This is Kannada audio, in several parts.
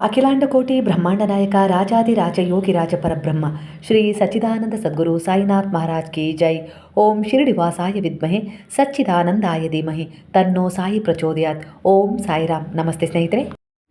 ಅಖಿಲಾಂಡಕೋಟಿ ಬ್ರಹ್ಮಾಂಡ ನಾಯಕ ರಾಜಾದಿರಾಜ ಯೋಗಿರಾಜ ಪರಬ್ರಹ್ಮ ಶ್ರೀ ಸಚ್ಚಿದಾನಂದ ಸದ್ಗುರು ಸಾಯಿನಾಥ್ ಮಹಾರಾಜ್ ಕಿ ಜೈ ಓಂ ಶಿರಡಿವಾಸಾಯ ವಿದ್ಮಹೆ ಸಚ್ಚಿದಾನಂದಾಯ ಧೀಮಹಿ ತನ್ನೋ ಸಾಯಿ ಪ್ರಚೋದಯಾತ್ ಓಂ ಸಾಯಿರಾಮ್ ನಮಸ್ತೆ ಸ್ನೇಹಿತರೆ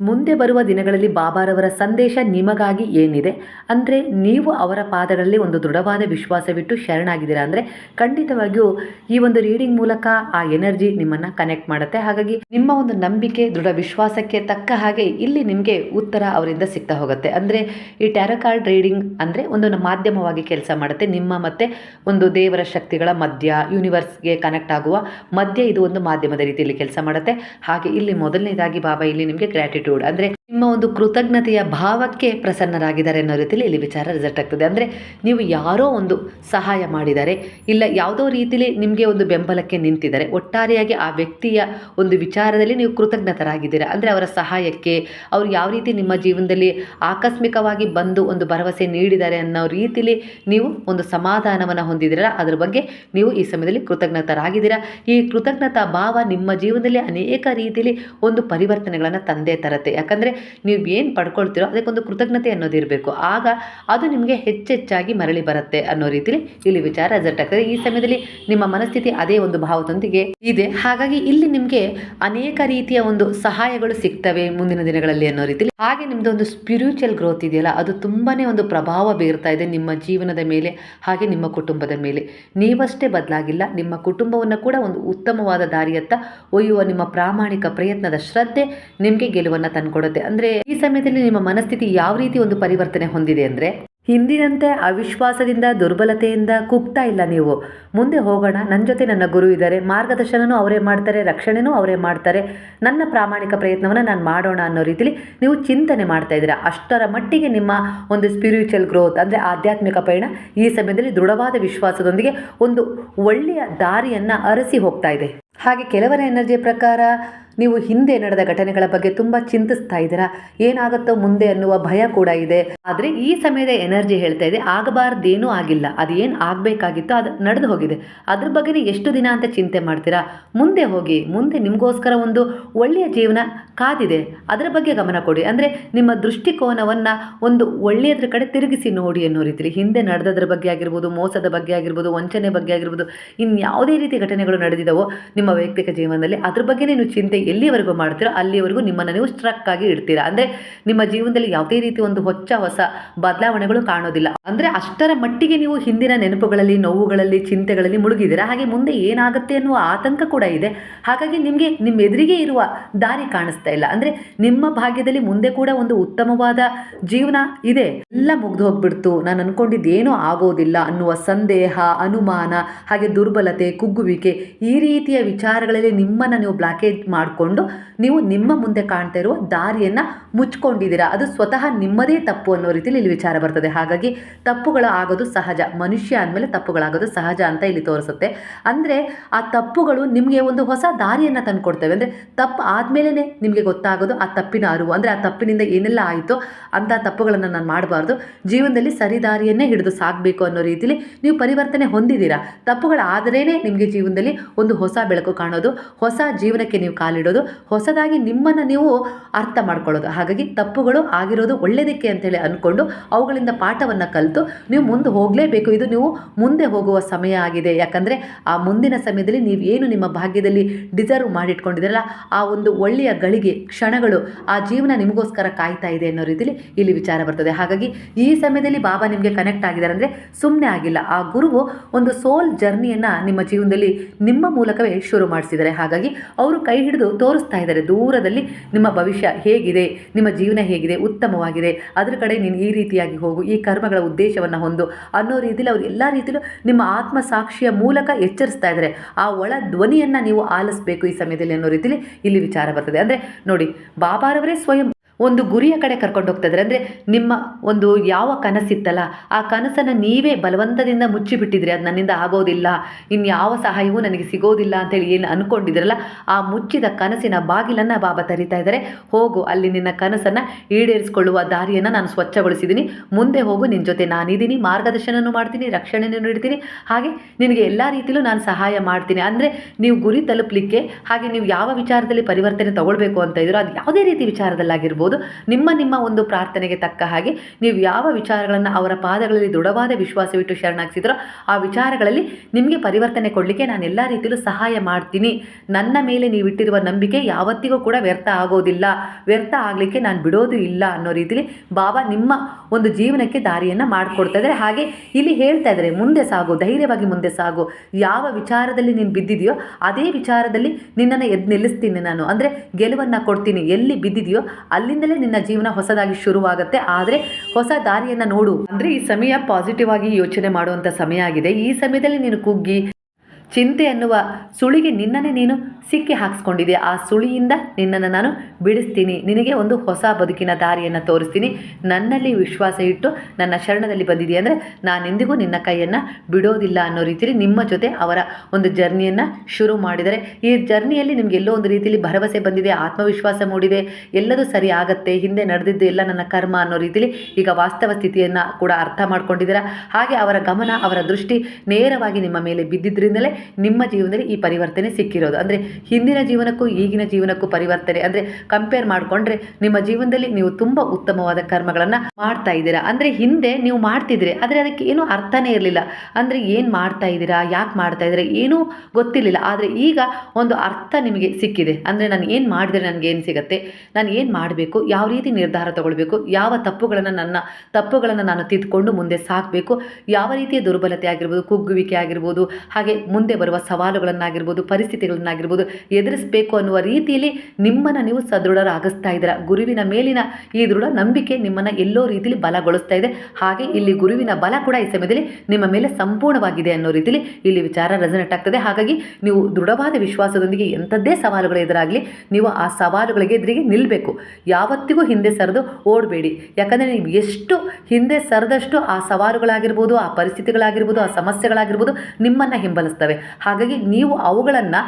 ಮುಂದೆ ಬರುವ ದಿನಗಳಲ್ಲಿ ಬಾಬಾರವರ ಸಂದೇಶ ನಿಮಗಾಗಿ ಏನಿದೆ? ಅಂದರೆ ನೀವು ಅವರ ಪಾದಗಳಲ್ಲಿ ಒಂದು ದೃಢವಾದ ವಿಶ್ವಾಸವಿಟ್ಟು ಶರಣಾಗಿದ್ದೀರಾ ಅಂದರೆ ಖಂಡಿತವಾಗಿಯೂ ಈ ಒಂದು ರೀಡಿಂಗ್ ಮೂಲಕ ಆ ಎನರ್ಜಿ ನಿಮ್ಮನ್ನು ಕನೆಕ್ಟ್ ಮಾಡುತ್ತೆ. ಹಾಗಾಗಿ ನಿಮ್ಮ ಒಂದು ನಂಬಿಕೆ, ದೃಢ ವಿಶ್ವಾಸಕ್ಕೆ ತಕ್ಕ ಹಾಗೆ ಇಲ್ಲಿ ನಿಮಗೆ ಉತ್ತರ ಅವರಿಂದ ಸಿಗ್ತಾ ಹೋಗುತ್ತೆ. ಅಂದರೆ ಈ ಟ್ಯಾರೋ ಕಾರ್ಡ್ ರೀಡಿಂಗ್ ಅಂದರೆ ಒಂದು ಮಾಧ್ಯಮವಾಗಿ ಕೆಲಸ ಮಾಡುತ್ತೆ. ನಿಮ್ಮ ಮತ್ತು ಒಂದು ದೇವರ ಶಕ್ತಿಗಳ ಮಧ್ಯ ಯೂನಿವರ್ಸ್ಗೆ ಕನೆಕ್ಟ್ ಆಗುವ ಮಧ್ಯ ಇದು ಒಂದು ಮಾಧ್ಯಮದ ರೀತಿಯಲ್ಲಿ ಕೆಲಸ ಮಾಡುತ್ತೆ. ಹಾಗೆ ಇಲ್ಲಿ ಮೊದಲನೇದಾಗಿ ಬಾಬಾ, ಇಲ್ಲಿ ನಿಮಗೆ ಗ್ರ್ಯಾಟಿಟ್ಯೂಡ್ ಅಂದರೆ ನಿಮ್ಮ ಒಂದು ಕೃತಜ್ಞತೆಯ ಭಾವಕ್ಕೆ ಪ್ರಸನ್ನರಾಗಿದ್ದಾರೆ ಅನ್ನೋ ರೀತಿಯಲ್ಲಿ ಇಲ್ಲಿ ವಿಚಾರ ರಿಸಲ್ಟ್ ಆಗ್ತದೆ. ಅಂದರೆ ನೀವು ಯಾರೋ ಒಂದು ಸಹಾಯ ಮಾಡಿದ್ದಾರೆ ಇಲ್ಲ ಯಾವುದೋ ರೀತಿಯಲ್ಲಿ ನಿಮಗೆ ಒಂದು ಬೆಂಬಲಕ್ಕೆ ನಿಂತಿದ್ದಾರೆ, ಒಟ್ಟಾರೆಯಾಗಿ ಆ ವ್ಯಕ್ತಿಯ ಒಂದು ವಿಚಾರದಲ್ಲಿ ನೀವು ಕೃತಜ್ಞತರಾಗಿದ್ದೀರಾ? ಅಂದರೆ ಅವರ ಸಹಾಯಕ್ಕೆ, ಅವರು ಯಾವ ರೀತಿ ನಿಮ್ಮ ಜೀವನದಲ್ಲಿ ಆಕಸ್ಮಿಕವಾಗಿ ಬಂದು ಒಂದು ಭರವಸೆ ನೀಡಿದ್ದಾರೆ ಅನ್ನೋ ರೀತಿಯಲ್ಲಿ ನೀವು ಒಂದು ಸಮಾಧಾನವನ್ನು ಹೊಂದಿದ್ದೀರಲ್ಲ ಅದ್ರ ಬಗ್ಗೆ ನೀವು ಈ ಸಮಯದಲ್ಲಿ ಕೃತಜ್ಞತರಾಗಿದ್ದೀರಾ? ಈ ಕೃತಜ್ಞತಾ ಭಾವ ನಿಮ್ಮ ಜೀವನದಲ್ಲಿ ಅನೇಕ ರೀತಿಯಲ್ಲಿ ಒಂದು ಪರಿವರ್ತನೆಗಳನ್ನು ತಂದೆ ತರತ್ತೆ. ಯಾಕಂದರೆ ನೀವು ಏನು ಪಡ್ಕೊಳ್ತೀರೋ ಅದಕ್ಕೊಂದು ಕೃತಜ್ಞತೆ ಅನ್ನೋದು ಇರಬೇಕು. ಆಗ ಅದು ನಿಮಗೆ ಹೆಚ್ಚೆಚ್ಚಾಗಿ ಮರಳಿ ಬರುತ್ತೆ ಅನ್ನೋ ರೀತಿಯಲ್ಲಿ ಇಲ್ಲಿ ವಿಚಾರ ರಿಸಲ್ಟ್ ಆಗ್ತದೆ ಈ ಸಮಯದಲ್ಲಿ ನಿಮ್ಮ ಮನಸ್ಥಿತಿ ಅದೇ ಒಂದು ಭಾವದೊಂದಿಗೆ ಇದೆ. ಹಾಗಾಗಿ ಇಲ್ಲಿ ನಿಮಗೆ ಅನೇಕ ರೀತಿಯ ಒಂದು ಸಹಾಯಗಳು ಸಿಗ್ತವೆ ಮುಂದಿನ ದಿನಗಳಲ್ಲಿ ಅನ್ನೋ ರೀತಿಯಲ್ಲಿ ಹಾಗೆ ನಿಮ್ದು ಒಂದು ಸ್ಪಿರಿಚುವಲ್ ಗ್ರೋತ್ ಇದೆಯಲ್ಲ, ಅದು ತುಂಬಾನೇ ಒಂದು ಪ್ರಭಾವ ಬೀರ್ತಾ ಇದೆ ನಿಮ್ಮ ಜೀವನದ ಮೇಲೆ, ಹಾಗೆ ನಿಮ್ಮ ಕುಟುಂಬದ ಮೇಲೆ. ನೀವಷ್ಟೇ ಬದಲಾಗಿಲ್ಲ, ನಿಮ್ಮ ಕುಟುಂಬವನ್ನು ಕೂಡ ಒಂದು ಉತ್ತಮವಾದ ದಾರಿಯತ್ತ ಒಯ್ಯುವ ನಿಮ್ಮ ಪ್ರಾಮಾಣಿಕ ಪ್ರಯತ್ನದ ಶ್ರದ್ಧೆ ನಿಮಗೆ ಗೆಲುವನ್ನು ತಂದುಕೊಡುತ್ತೆ. ಅಂದರೆ ಈ ಸಮಯದಲ್ಲಿ ನಿಮ್ಮ ಮನಸ್ಥಿತಿ ಯಾವ ರೀತಿ ಒಂದು ಪರಿವರ್ತನೆ ಹೊಂದಿದೆ ಅಂದ್ರೆ? ಹಿಂದಿನಂತೆ ಅವಿಶ್ವಾಸದಿಂದ, ದುರ್ಬಲತೆಯಿಂದ ಕುಗ್ತಾ ಇಲ್ಲ ನೀವು. ಮುಂದೆ ಹೋಗೋಣ. ನನ್ನ ಜೊತೆ ನನ್ನ ಗುರು ಇದ್ದಾರೆ. ಮಾರ್ಗದರ್ಶನನೂ ಅವರೇ ಮಾಡ್ತಾರೆ. ರಕ್ಷಣೆನೂ ಅವರೇ ಮಾಡ್ತಾರೆ. ನನ್ನ ಪ್ರಾಮಾಣಿಕ ಪ್ರಯತ್ನವನ್ನು ನಾನು ಮಾಡೋಣ ಅನ್ನೋ ರೀತಿಲಿ ನೀವು ಚಿಂತನೆ ಮಾಡ್ತಾ ಇದ್ದೀರಾ. ಅಷ್ಟರ ಮಟ್ಟಿಗೆ ನಿಮ್ಮ ಒಂದು ಸ್ಪಿರಿಚುವಲ್ ಗ್ರೋತ್ ಅಂದರೆ ಆಧ್ಯಾತ್ಮಿಕ ಪಯಣ ಈ ಸಮಯದಲ್ಲಿ ದೃಢವಾದ ವಿಶ್ವಾಸದೊಂದಿಗೆ ಒಂದು ಒಳ್ಳೆಯ ದಾರಿಯನ್ನು ಅರಸಿ ಹೋಗ್ತಾ ಇದೆ. ಹಾಗೆ ಕೆಲವರ ಎನರ್ಜಿಯ ಪ್ರಕಾರ ನೀವು ಹಿಂದೆ ನಡೆದ ಘಟನೆಗಳ ಬಗ್ಗೆ ತುಂಬ ಚಿಂತಿಸ್ತಾ ಇದ್ದೀರಾ? ಏನಾಗುತ್ತೋ ಮುಂದೆ ಅನ್ನುವ ಭಯ ಕೂಡ ಇದೆ. ಆದರೆ ಈ ಸಮಯದ ಎನರ್ಜಿ ಹೇಳ್ತಾ ಇದೆ, ಆಗಬಾರ್ದೇನೂ ಆಗಿಲ್ಲ. ಅದು ಏನು ಆಗಬೇಕಾಗಿತ್ತೋ ಅದು ನಡೆದು ಹೋಗಿದೆ. ಅದ್ರ ಬಗ್ಗೆ ಎಷ್ಟು ದಿನ ಅಂತ ಚಿಂತೆ ಮಾಡ್ತೀರಾ? ಮುಂದೆ ಹೋಗಿ, ಮುಂದೆ ನಿಮಗೋಸ್ಕರ ಒಂದು ಒಳ್ಳೆಯ ಜೀವನ ಕಾದಿದೆ. ಅದರ ಬಗ್ಗೆ ಗಮನ ಕೊಡಿ. ಅಂದರೆ ನಿಮ್ಮ ದೃಷ್ಟಿಕೋನವನ್ನು ಒಂದು ಒಳ್ಳೆಯದ್ರ ಕಡೆ ತಿರುಗಿಸಿ ನೋಡಿ ಅನ್ನೋ ರೀತಿಲಿ. ಹಿಂದೆ ನಡೆದದ್ರ ಬಗ್ಗೆ ಆಗಿರ್ಬೋದು, ಮೋಸದ ಬಗ್ಗೆ ಆಗಿರ್ಬೋದು, ವಂಚನೆ ಬಗ್ಗೆ ಆಗಿರ್ಬೋದು, ಇನ್ಯಾವುದೇ ರೀತಿ ಘಟನೆಗಳು ನಡೆದಿದವೋ ನಿಮ್ಮ ವೈಯಕ್ತಿಕ ಜೀವನದಲ್ಲಿ ಅದ್ರ ಬಗ್ಗೆ ನೀವು ಚಿಂತೆ ಎಲ್ಲಿವರೆಗೂ ಮಾಡ್ತೀರೋ ಅಲ್ಲಿವರೆಗೂ ನಿಮ್ಮನ್ನು ನೀವು ಸ್ಟ್ರಕ್ ಆಗಿ ಇಡ್ತೀರಾ. ಅಂದರೆ ನಿಮ್ಮ ಜೀವನದಲ್ಲಿ ಯಾವುದೇ ರೀತಿ ಒಂದು ಹೊಚ್ಚ, ಹೊಸ ಬದಲಾವಣೆಗಳು ಕಾಣೋದಿಲ್ಲ. ಅಂದರೆ ಅಷ್ಟರ ಮಟ್ಟಿಗೆ ನೀವು ಹಿಂದಿನ ನೆನಪುಗಳಲ್ಲಿ, ನೋವುಗಳಲ್ಲಿ, ಚಿಂತೆಗಳಲ್ಲಿ ಮುಳುಗಿದ್ದೀರಾ. ಹಾಗೆ ಮುಂದೆ ಏನಾಗುತ್ತೆ ಅನ್ನುವ ಆತಂಕ ಕೂಡ ಇದೆ. ಹಾಗಾಗಿ ನಿಮಗೆ, ನಿಮ್ಮ ಎದುರಿಗೆ ಇರುವ ದಾರಿ ಕಾಣಿಸ್ತಾ ಇಲ್ಲ. ಅಂದರೆ ನಿಮ್ಮ ಭಾಗ್ಯದಲ್ಲಿ ಮುಂದೆ ಕೂಡ ಒಂದು ಉತ್ತಮವಾದ ಜೀವನ ಇದೆ. ಎಲ್ಲ ಮುಗ್ದು ಹೋಗ್ಬಿಡ್ತು. ನಾನು ಅನ್ಕೊಂಡಿದ್ದೇನೂ ಆಗೋದಿಲ್ಲ ಅನ್ನುವ ಸಂದೇಹ, ಅನುಮಾನ, ಹಾಗೆ ದುರ್ಬಲತೆ, ಕುಗ್ಗುವಿಕೆ ಈ ರೀತಿಯ ವಿಚಾರಗಳಲ್ಲಿ ನಿಮ್ಮನ್ನು ನೀವು ಬ್ಲಾಕೇಜ್ ಮಾಡಿಕೊಂಡು ನೀವು ನಿಮ್ಮ ಮುಂದೆ ಕಾಣ್ತಾ ಇರುವ ದಾರಿಯನ್ನು ಮುಚ್ಕೊಂಡಿದ್ದೀರಾ? ಅದು ಸ್ವತಃ ನಿಮ್ಮದೇ ತಪ್ಪು ಅನ್ನೋ ರೀತಿಯಲ್ಲಿ ಇಲ್ಲಿ ವಿಚಾರ ಬರ್ತದೆ. ಹಾಗಾಗಿ ತಪ್ಪುಗಳು ಆಗೋದು ಸಹಜ. ಮನುಷ್ಯ ಅಂದಮೇಲೆ ತಪ್ಪುಗಳಾಗೋದು ಸಹಜ ಅಂತ ಇಲ್ಲಿ ತೋರಿಸುತ್ತೆ. ಅಂದರೆ ಆ ತಪ್ಪುಗಳು ನಿಮಗೆ ಒಂದು ಹೊಸ ದಾರಿಯನ್ನು ತಂದುಕೊಡ್ತವೆ. ಅಂದರೆ ತಪ್ಪು ಆದಮೇಲೆ ನಿಮಗೆ ಗೊತ್ತಾಗೋದು ಆ ತಪ್ಪಿನ ಅರಿವು. ಅಂದರೆ ಆ ತಪ್ಪಿನಿಂದ ಏನೆಲ್ಲ ಆಯಿತು ಅಂಥ ತಪ್ಪುಗಳನ್ನು ನಾನು ಮಾಡಬಾರ್ದು. ಜೀವನದಲ್ಲಿ ಸರಿ ದಾರಿಯನ್ನೇ ಹಿಡಿದು ಸಾಗಬೇಕು ಅನ್ನೋ ರೀತಿಯಲ್ಲಿ ನೀವು ಪರಿವರ್ತನೆ ಹೊಂದಿದ್ದೀರಾ? ತಪ್ಪುಗಳಾದರೇ ನಿಮಗೆ ಜೀವನದಲ್ಲಿ ಒಂದು ಹೊಸ ಬೆಳಕು ಕಾಣೋದು. ಹೊಸ ಜೀವನಕ್ಕೆ ನೀವು ಕಾಲಿಡೋದು. ಹೊಸದಾಗಿ ನಿಮ್ಮನ್ನು ನೀವು ಅರ್ಥ ಮಾಡ್ಕೊಳ್ಳೋದು. ಹಾಗಾಗಿ ತಪ್ಪುಗಳು ಆಗಿರೋದು ಒಳ್ಳೆಯದಕ್ಕೆ ಅಂತೇಳಿ ಅಂದ್ಕೊಂಡು ಅವುಗಳಿಂದ ಪಾಠವನ್ನು ಕಲಿತು ನೀವು ಮುಂದೆ ಹೋಗಲೇಬೇಕು. ಇದು ನೀವು ಮುಂದೆ ಹೋಗುವ ಸಮಯ ಆಗಿದೆ. ಯಾಕಂದರೆ ಆ ಮುಂದಿನ ಸಮಯದಲ್ಲಿ ನೀವು ಏನು ನಿಮ್ಮ ಭಾಗ್ಯದಲ್ಲಿ ಡಿಸರ್ವ್ ಮಾಡಿಟ್ಕೊಂಡಿದ್ದೀರಲ್ಲ, ಆ ಒಂದು ಒಳ್ಳೆಯ ಗಳಿಗೆ ಕ್ಷಣಗಳು, ಆ ಜೀವನ ನಿಮಗೋಸ್ಕರ ಕಾಯ್ತಾ ಇದೆ ಅನ್ನೋ ರೀತಿಯಲ್ಲಿ ಇಲ್ಲಿ ವಿಚಾರ ಬರ್ತದೆ. ಹಾಗಾಗಿ ಈ ಸಮಯದಲ್ಲಿ ಬಾಬಾ ನಿಮಗೆ ಕನೆಕ್ಟ್ ಆಗಿದ್ದಾರೆ ಅಂದರೆ ಸುಮ್ಮನೆ ಆಗಿಲ್ಲ. ಆ ಗುರುವು ಒಂದು ಸೋಲ್ ಜರ್ನಿಯನ್ನು ನಿಮ್ಮ ಜೀವನದಲ್ಲಿ ನಿಮ್ಮ ಮೂಲಕವೇ ಶುರು ಮಾಡಿಸಿದ್ದಾರೆ. ಹಾಗಾಗಿ ಅವರು ಕೈ ಹಿಡಿದು ತೋರಿಸ್ತಾ ಇದ್ದಾರೆ. ದೂರದಲ್ಲಿ ನಿಮ್ಮ ಭವಿಷ್ಯ ಹೇಗಿದೆ, ನಿಮ್ಮ ಜೀವನ ಹೇಗಿದೆ, ಉತ್ತಮವಾಗಿದೆ. ಅದ್ರ ಕಡೆ ನೀನು ಈ ರೀತಿಯಾಗಿ ಹೋಗು, ಈ ಕರ್ಮಗಳ ಉದ್ದೇಶವನ್ನು ಹೊಂದು ಅನ್ನೋ ರೀತಿಯಲ್ಲಿ ಅವರು ಎಲ್ಲ ರೀತಿಯಲ್ಲೂ ನಿಮ್ಮ ಆತ್ಮ ಸಾಕ್ಷಿಯ ಮೂಲಕ ಎಚ್ಚರಿಸ್ತಾ ಇದ್ದಾರೆ. ಆ ಒಳ ಧ್ವನಿಯನ್ನು ನೀವು ಆಲಿಸಬೇಕು ಈ ಸಮಯದಲ್ಲಿ ಅನ್ನೋ ರೀತಿಯಲ್ಲಿ ಇಲ್ಲಿ ವಿಚಾರ ಬರ್ತದೆ. ಅಂದರೆ ನೋಡಿ, ಬಾಬಾರವರೇ ಸ್ವಯಂ ಒಂದು ಗುರಿಯ ಕಡೆ ಕರ್ಕೊಂಡು ಹೋಗ್ತಾ ಇದ್ದಾರೆ ಅಂದರೆ ನಿಮ್ಮ ಒಂದು ಯಾವ ಕನಸಿತ್ತಲ್ಲ, ಆ ಕನಸನ್ನು ನೀವೇ ಬಲವಂತದಿಂದ ಮುಚ್ಚಿಬಿಟ್ಟಿದ್ರಿ. ಅದು ನನ್ನಿಂದ ಆಗೋದಿಲ್ಲ ಇನ್ಯಾವ ಸಹಾಯವೂ ನನಗೆ ಸಿಗೋದಿಲ್ಲ ಅಂತೇಳಿ ಏನು ಅಂದ್ಕೊಂಡಿದ್ರಲ್ಲ ಆ ಮುಚ್ಚಿದ ಕನಸಿನ ಬಾಗಿಲನ್ನು ಬಾಬಾ ತರಿತಾ ಇದ್ದಾರೆ ಹೋಗು, ಅಲ್ಲಿ ನಿನ್ನ ಕನಸನ್ನು ಈಡೇರಿಸಿಕೊಳ್ಳುವ ದಾರಿಯನ್ನು ನಾನು ಸ್ವಚ್ಛಗೊಳಿಸಿದ್ದೀನಿ ಮುಂದೆ ಹೋಗು ನಿನ್ನ ಜೊತೆ ನಾನಿದ್ದೀನಿ ಮಾರ್ಗದರ್ಶನನೂ ಮಾಡ್ತೀನಿ ರಕ್ಷಣೆಯನ್ನು ನೀಡ್ತೀನಿ. ಹಾಗೆ ನಿನಗೆ ಎಲ್ಲ ರೀತಿಯಲ್ಲೂ ನಾನು ಸಹಾಯ ಮಾಡ್ತೀನಿ. ಅಂದರೆ ನೀವು ಗುರಿ ತಲುಪಲಿಕ್ಕೆ, ಹಾಗೆ ನೀವು ಯಾವ ವಿಚಾರದಲ್ಲಿ ಪರಿವರ್ತನೆ ತಗೊಳ್ಬೇಕು ಅಂತ ಇದ್ರು, ಅದು ಯಾವುದೇ ರೀತಿ ವಿಚಾರದಲ್ಲಾಗಿರ್ಬೋದು. ಆಗಿರ್ಬೋದು ನಿಮ್ಮ ನಿಮ್ಮ ಒಂದು ಪ್ರಾರ್ಥನೆಗೆ ತಕ್ಕ ಹಾಗೆ ನೀವು ಯಾವ ವಿಚಾರಗಳನ್ನು ಅವರ ಪಾದಗಳಲ್ಲಿ ದೃಢವಾದ ವಿಶ್ವಾಸವಿಟ್ಟು ಶರಣಾಗಿಸಿದ್ರೋ ಆ ವಿಚಾರಗಳಲ್ಲಿ ನಿಮಗೆ ಪರಿವರ್ತನೆ ಕೊಡಲಿಕ್ಕೆ ನಾನು ಎಲ್ಲ ರೀತಿಯಲ್ಲೂ ಸಹಾಯ ಮಾಡ್ತೀನಿ. ನನ್ನ ಮೇಲೆ ನೀವು ಇಟ್ಟಿರುವ ನಂಬಿಕೆ ಯಾವತ್ತಿಗೂ ಕೂಡ ವ್ಯರ್ಥ ಆಗೋದಿಲ್ಲ. ವ್ಯರ್ಥ ಆಗಲಿಕ್ಕೆ ನಾನು ಬಿಡೋದು ಇಲ್ಲ ಅನ್ನೋ ರೀತಿಯಲ್ಲಿ ಬಾಬಾ ನಿಮ್ಮ ಒಂದು ಜೀವನಕ್ಕೆ ದಾರಿಯನ್ನು ಮಾಡಿಕೊಡ್ತಾ ಇದ್ದಾರೆ ಹಾಗೆ ಇಲ್ಲಿ ಹೇಳ್ತಾ ಇದ್ದಾರೆ ಮುಂದೆ ಸಾಗು, ಧೈರ್ಯವಾಗಿ ಮುಂದೆ ಸಾಗು. ಯಾವ ವಿಚಾರದಲ್ಲಿ ನೀನು ಬಿದ್ದಿದೆಯೋ, ಅದೇ ವಿಚಾರದಲ್ಲಿ ನಿನ್ನನ್ನು ಎದ್ದು ನಿಲ್ಲಿಸ್ತೀನಿ ನಾನು. ಅಂದರೆ ಗೆಲುವನ್ನು ಕೊಡ್ತೀನಿ. ಎಲ್ಲಿ ಬಿದ್ದಿದೆಯೋ, ಅಲ್ಲಿಂದಲೇ ನಿನ್ನ ಜೀವನ ಹೊಸದಾಗಿ ಶುರುವಾಗುತ್ತೆ. ಆದರೆ ಹೊಸ ದಾರಿಯನ್ನು ನೋಡು. ಅಂದರೆ ಈ ಸಮಯ ಪಾಸಿಟಿವ್ ಆಗಿ ಯೋಚನೆ ಮಾಡುವಂಥ ಸಮಯ ಆಗಿದೆ. ಈ ಸಮಯದಲ್ಲಿ ನೀನು ಕುಗ್ಗಿ, ಚಿಂತೆ ಅನ್ನುವ ಸುಳಿಗೆ ನಿನ್ನನ್ನೇ ನೀನು ಸಿಕ್ಕಿ ಹಾಕ್ಸ್ಕೊಂಡಿದೆ. ಆ ಸುಳಿಯಿಂದ ನಿನ್ನನ್ನು ನಾನು ಬಿಡಿಸ್ತೀನಿ. ನಿನಗೆ ಒಂದು ಹೊಸ ಬದುಕಿನ ದಾರಿಯನ್ನು ತೋರಿಸ್ತೀನಿ. ನನ್ನಲ್ಲಿ ವಿಶ್ವಾಸ ಇಟ್ಟು ನನ್ನ ಶರಣದಲ್ಲಿ ಬಂದಿದೆ ಅಂದರೆ ನಾನೆಂದಿಗೂ ನಿನ್ನ ಕೈಯನ್ನು ಬಿಡೋದಿಲ್ಲ ಅನ್ನೋ ರೀತಿಯಲ್ಲಿ ನಿಮ್ಮ ಜೊತೆ ಅವರ ಒಂದು ಜರ್ನಿಯನ್ನು ಶುರು ಮಾಡಿದರೆ. ಈ ಜರ್ನಿಯಲ್ಲಿ ನಿಮಗೆ ಎಲ್ಲೋ ಒಂದು ರೀತಿಯಲ್ಲಿ ಭರವಸೆ ಬಂದಿದೆ, ಆತ್ಮವಿಶ್ವಾಸ ಮೂಡಿದೆ, ಎಲ್ಲದೂ ಸರಿ ಆಗತ್ತೆ, ಹಿಂದೆ ನಡೆದಿದ್ದು ಎಲ್ಲ ನನ್ನ ಕರ್ಮ ಅನ್ನೋ ರೀತಿಯಲ್ಲಿ ಈಗ ವಾಸ್ತವ ಸ್ಥಿತಿಯನ್ನು ಕೂಡ ಅರ್ಥ ಮಾಡ್ಕೊಂಡಿದ್ದೀರಾ? ಹಾಗೆ ಅವರ ಗಮನ, ಅವರ ದೃಷ್ಟಿ ನೇರವಾಗಿ ನಿಮ್ಮ ಮೇಲೆ ಬಿದ್ದಿದ್ದರಿಂದಲೇ ನಿಮ್ಮ ಜೀವನದಲ್ಲಿ ಈ ಪರಿವರ್ತನೆ ಸಿಕ್ಕಿರೋದು. ಅಂದರೆ ಹಿಂದಿನ ಜೀವನಕ್ಕೂ ಈಗಿನ ಜೀವನಕ್ಕೂ ಪರಿವರ್ತನೆ. ಅಂದರೆ ಕಂಪೇರ್ ಮಾಡಿಕೊಂಡ್ರೆ ನಿಮ್ಮ ಜೀವನದಲ್ಲಿ ನೀವು ತುಂಬ ಉತ್ತಮವಾದ ಕರ್ಮಗಳನ್ನು ಮಾಡ್ತಾ ಇದ್ದೀರಾ. ಅಂದರೆ ಹಿಂದೆ ನೀವು ಮಾಡ್ತಿದ್ರೆ, ಆದರೆ ಅದಕ್ಕೆ ಏನೂ ಅರ್ಥನೇ ಇರಲಿಲ್ಲ. ಅಂದರೆ ಏನು ಮಾಡ್ತಾ ಇದ್ದೀರಾ, ಯಾಕೆ ಮಾಡ್ತಾ ಇದ್ದೀರಾ ಏನೂ ಗೊತ್ತಿರಲಿಲ್ಲ. ಆದರೆ ಈಗ ಒಂದು ಅರ್ಥ ನಿಮಗೆ ಸಿಕ್ಕಿದೆ. ಅಂದರೆ ನಾನು ಏನು ಮಾಡಿದರೆ ನನಗೆ ಏನು ಸಿಗುತ್ತೆ, ನಾನು ಏನು ಮಾಡಬೇಕು, ಯಾವ ರೀತಿ ನಿರ್ಧಾರ ತಗೊಳ್ಬೇಕು, ಯಾವ ತಪ್ಪುಗಳನ್ನು ನನ್ನ ತಪ್ಪುಗಳನ್ನು ನಾನು ತಿದ್ದುಕೊಂಡು ಮುಂದೆ ಸಾಕಬೇಕು, ಯಾವ ರೀತಿಯ ದುರ್ಬಲತೆ ಆಗಿರ್ಬೋದು, ಕುಗ್ಗುವಿಕೆ ಆಗಿರ್ಬೋದು, ಹಾಗೆ ಮುಂದೆ ಬರುವ ಸವಾಲುಗಳನ್ನಾಗಿರ್ಬೋದು, ಪರಿಸ್ಥಿತಿಗಳನ್ನಾಗಿರ್ಬೋದು ಎದುರಿಸಬೇಕು ಅನ್ನುವ ರೀತಿಯಲ್ಲಿ ನಿಮ್ಮನ್ನು ನೀವು ಸದೃಢರಾಗಿಸ್ತಾ ಇದ್ದೀರಾ. ಗುರುವಿನ ಮೇಲಿನ ಈ ದೃಢ ನಂಬಿಕೆ ನಿಮ್ಮನ್ನು ಎಲ್ಲೋ ರೀತಿಯಲ್ಲಿ ಬಲಗೊಳಿಸ್ತಾ ಇದೆ. ಹಾಗೆ ಇಲ್ಲಿ ಗುರುವಿನ ಬಲ ಕೂಡ ಈ ಸಮಯದಲ್ಲಿ ನಿಮ್ಮ ಮೇಲೆ ಸಂಪೂರ್ಣವಾಗಿದೆ ಅನ್ನೋ ರೀತಿಯಲ್ಲಿ ಇಲ್ಲಿ ವಿಚಾರ ರೆಸನೆಟ್ ಆಗ್ತದೆ. ಹಾಗಾಗಿ ನೀವು ದೃಢವಾದ ವಿಶ್ವಾಸದೊಂದಿಗೆ ಎಂಥದ್ದೇ ಸವಾಲುಗಳು ಎದುರಾಗಲಿ, ನೀವು ಆ ಸವಾಲುಗಳಿಗೆ ಎದುರಿಗೆ ನಿಲ್ಲಬೇಕು ಯಾವತ್ತಿಗೂ ಹಿಂದೆ ಸರಿದು ಓಡಬೇಡಿ. ಯಾಕಂದರೆ ನೀವು ಎಷ್ಟು ಹಿಂದೆ ಸರಿದಷ್ಟು ಆ ಸವಾಲುಗಳಾಗಿರ್ಬೋದು, ಆ ಪರಿಸ್ಥಿತಿಗಳಾಗಿರ್ಬೋದು, ಆ ಸಮಸ್ಯೆಗಳಾಗಿರ್ಬೋದು ನಿಮ್ಮನ್ನು ಹಿಂಬಲಿಸ್ತವೆ. ಹಾಗಾಗಿ ನೀವು ಅವುಗಳನ್ನು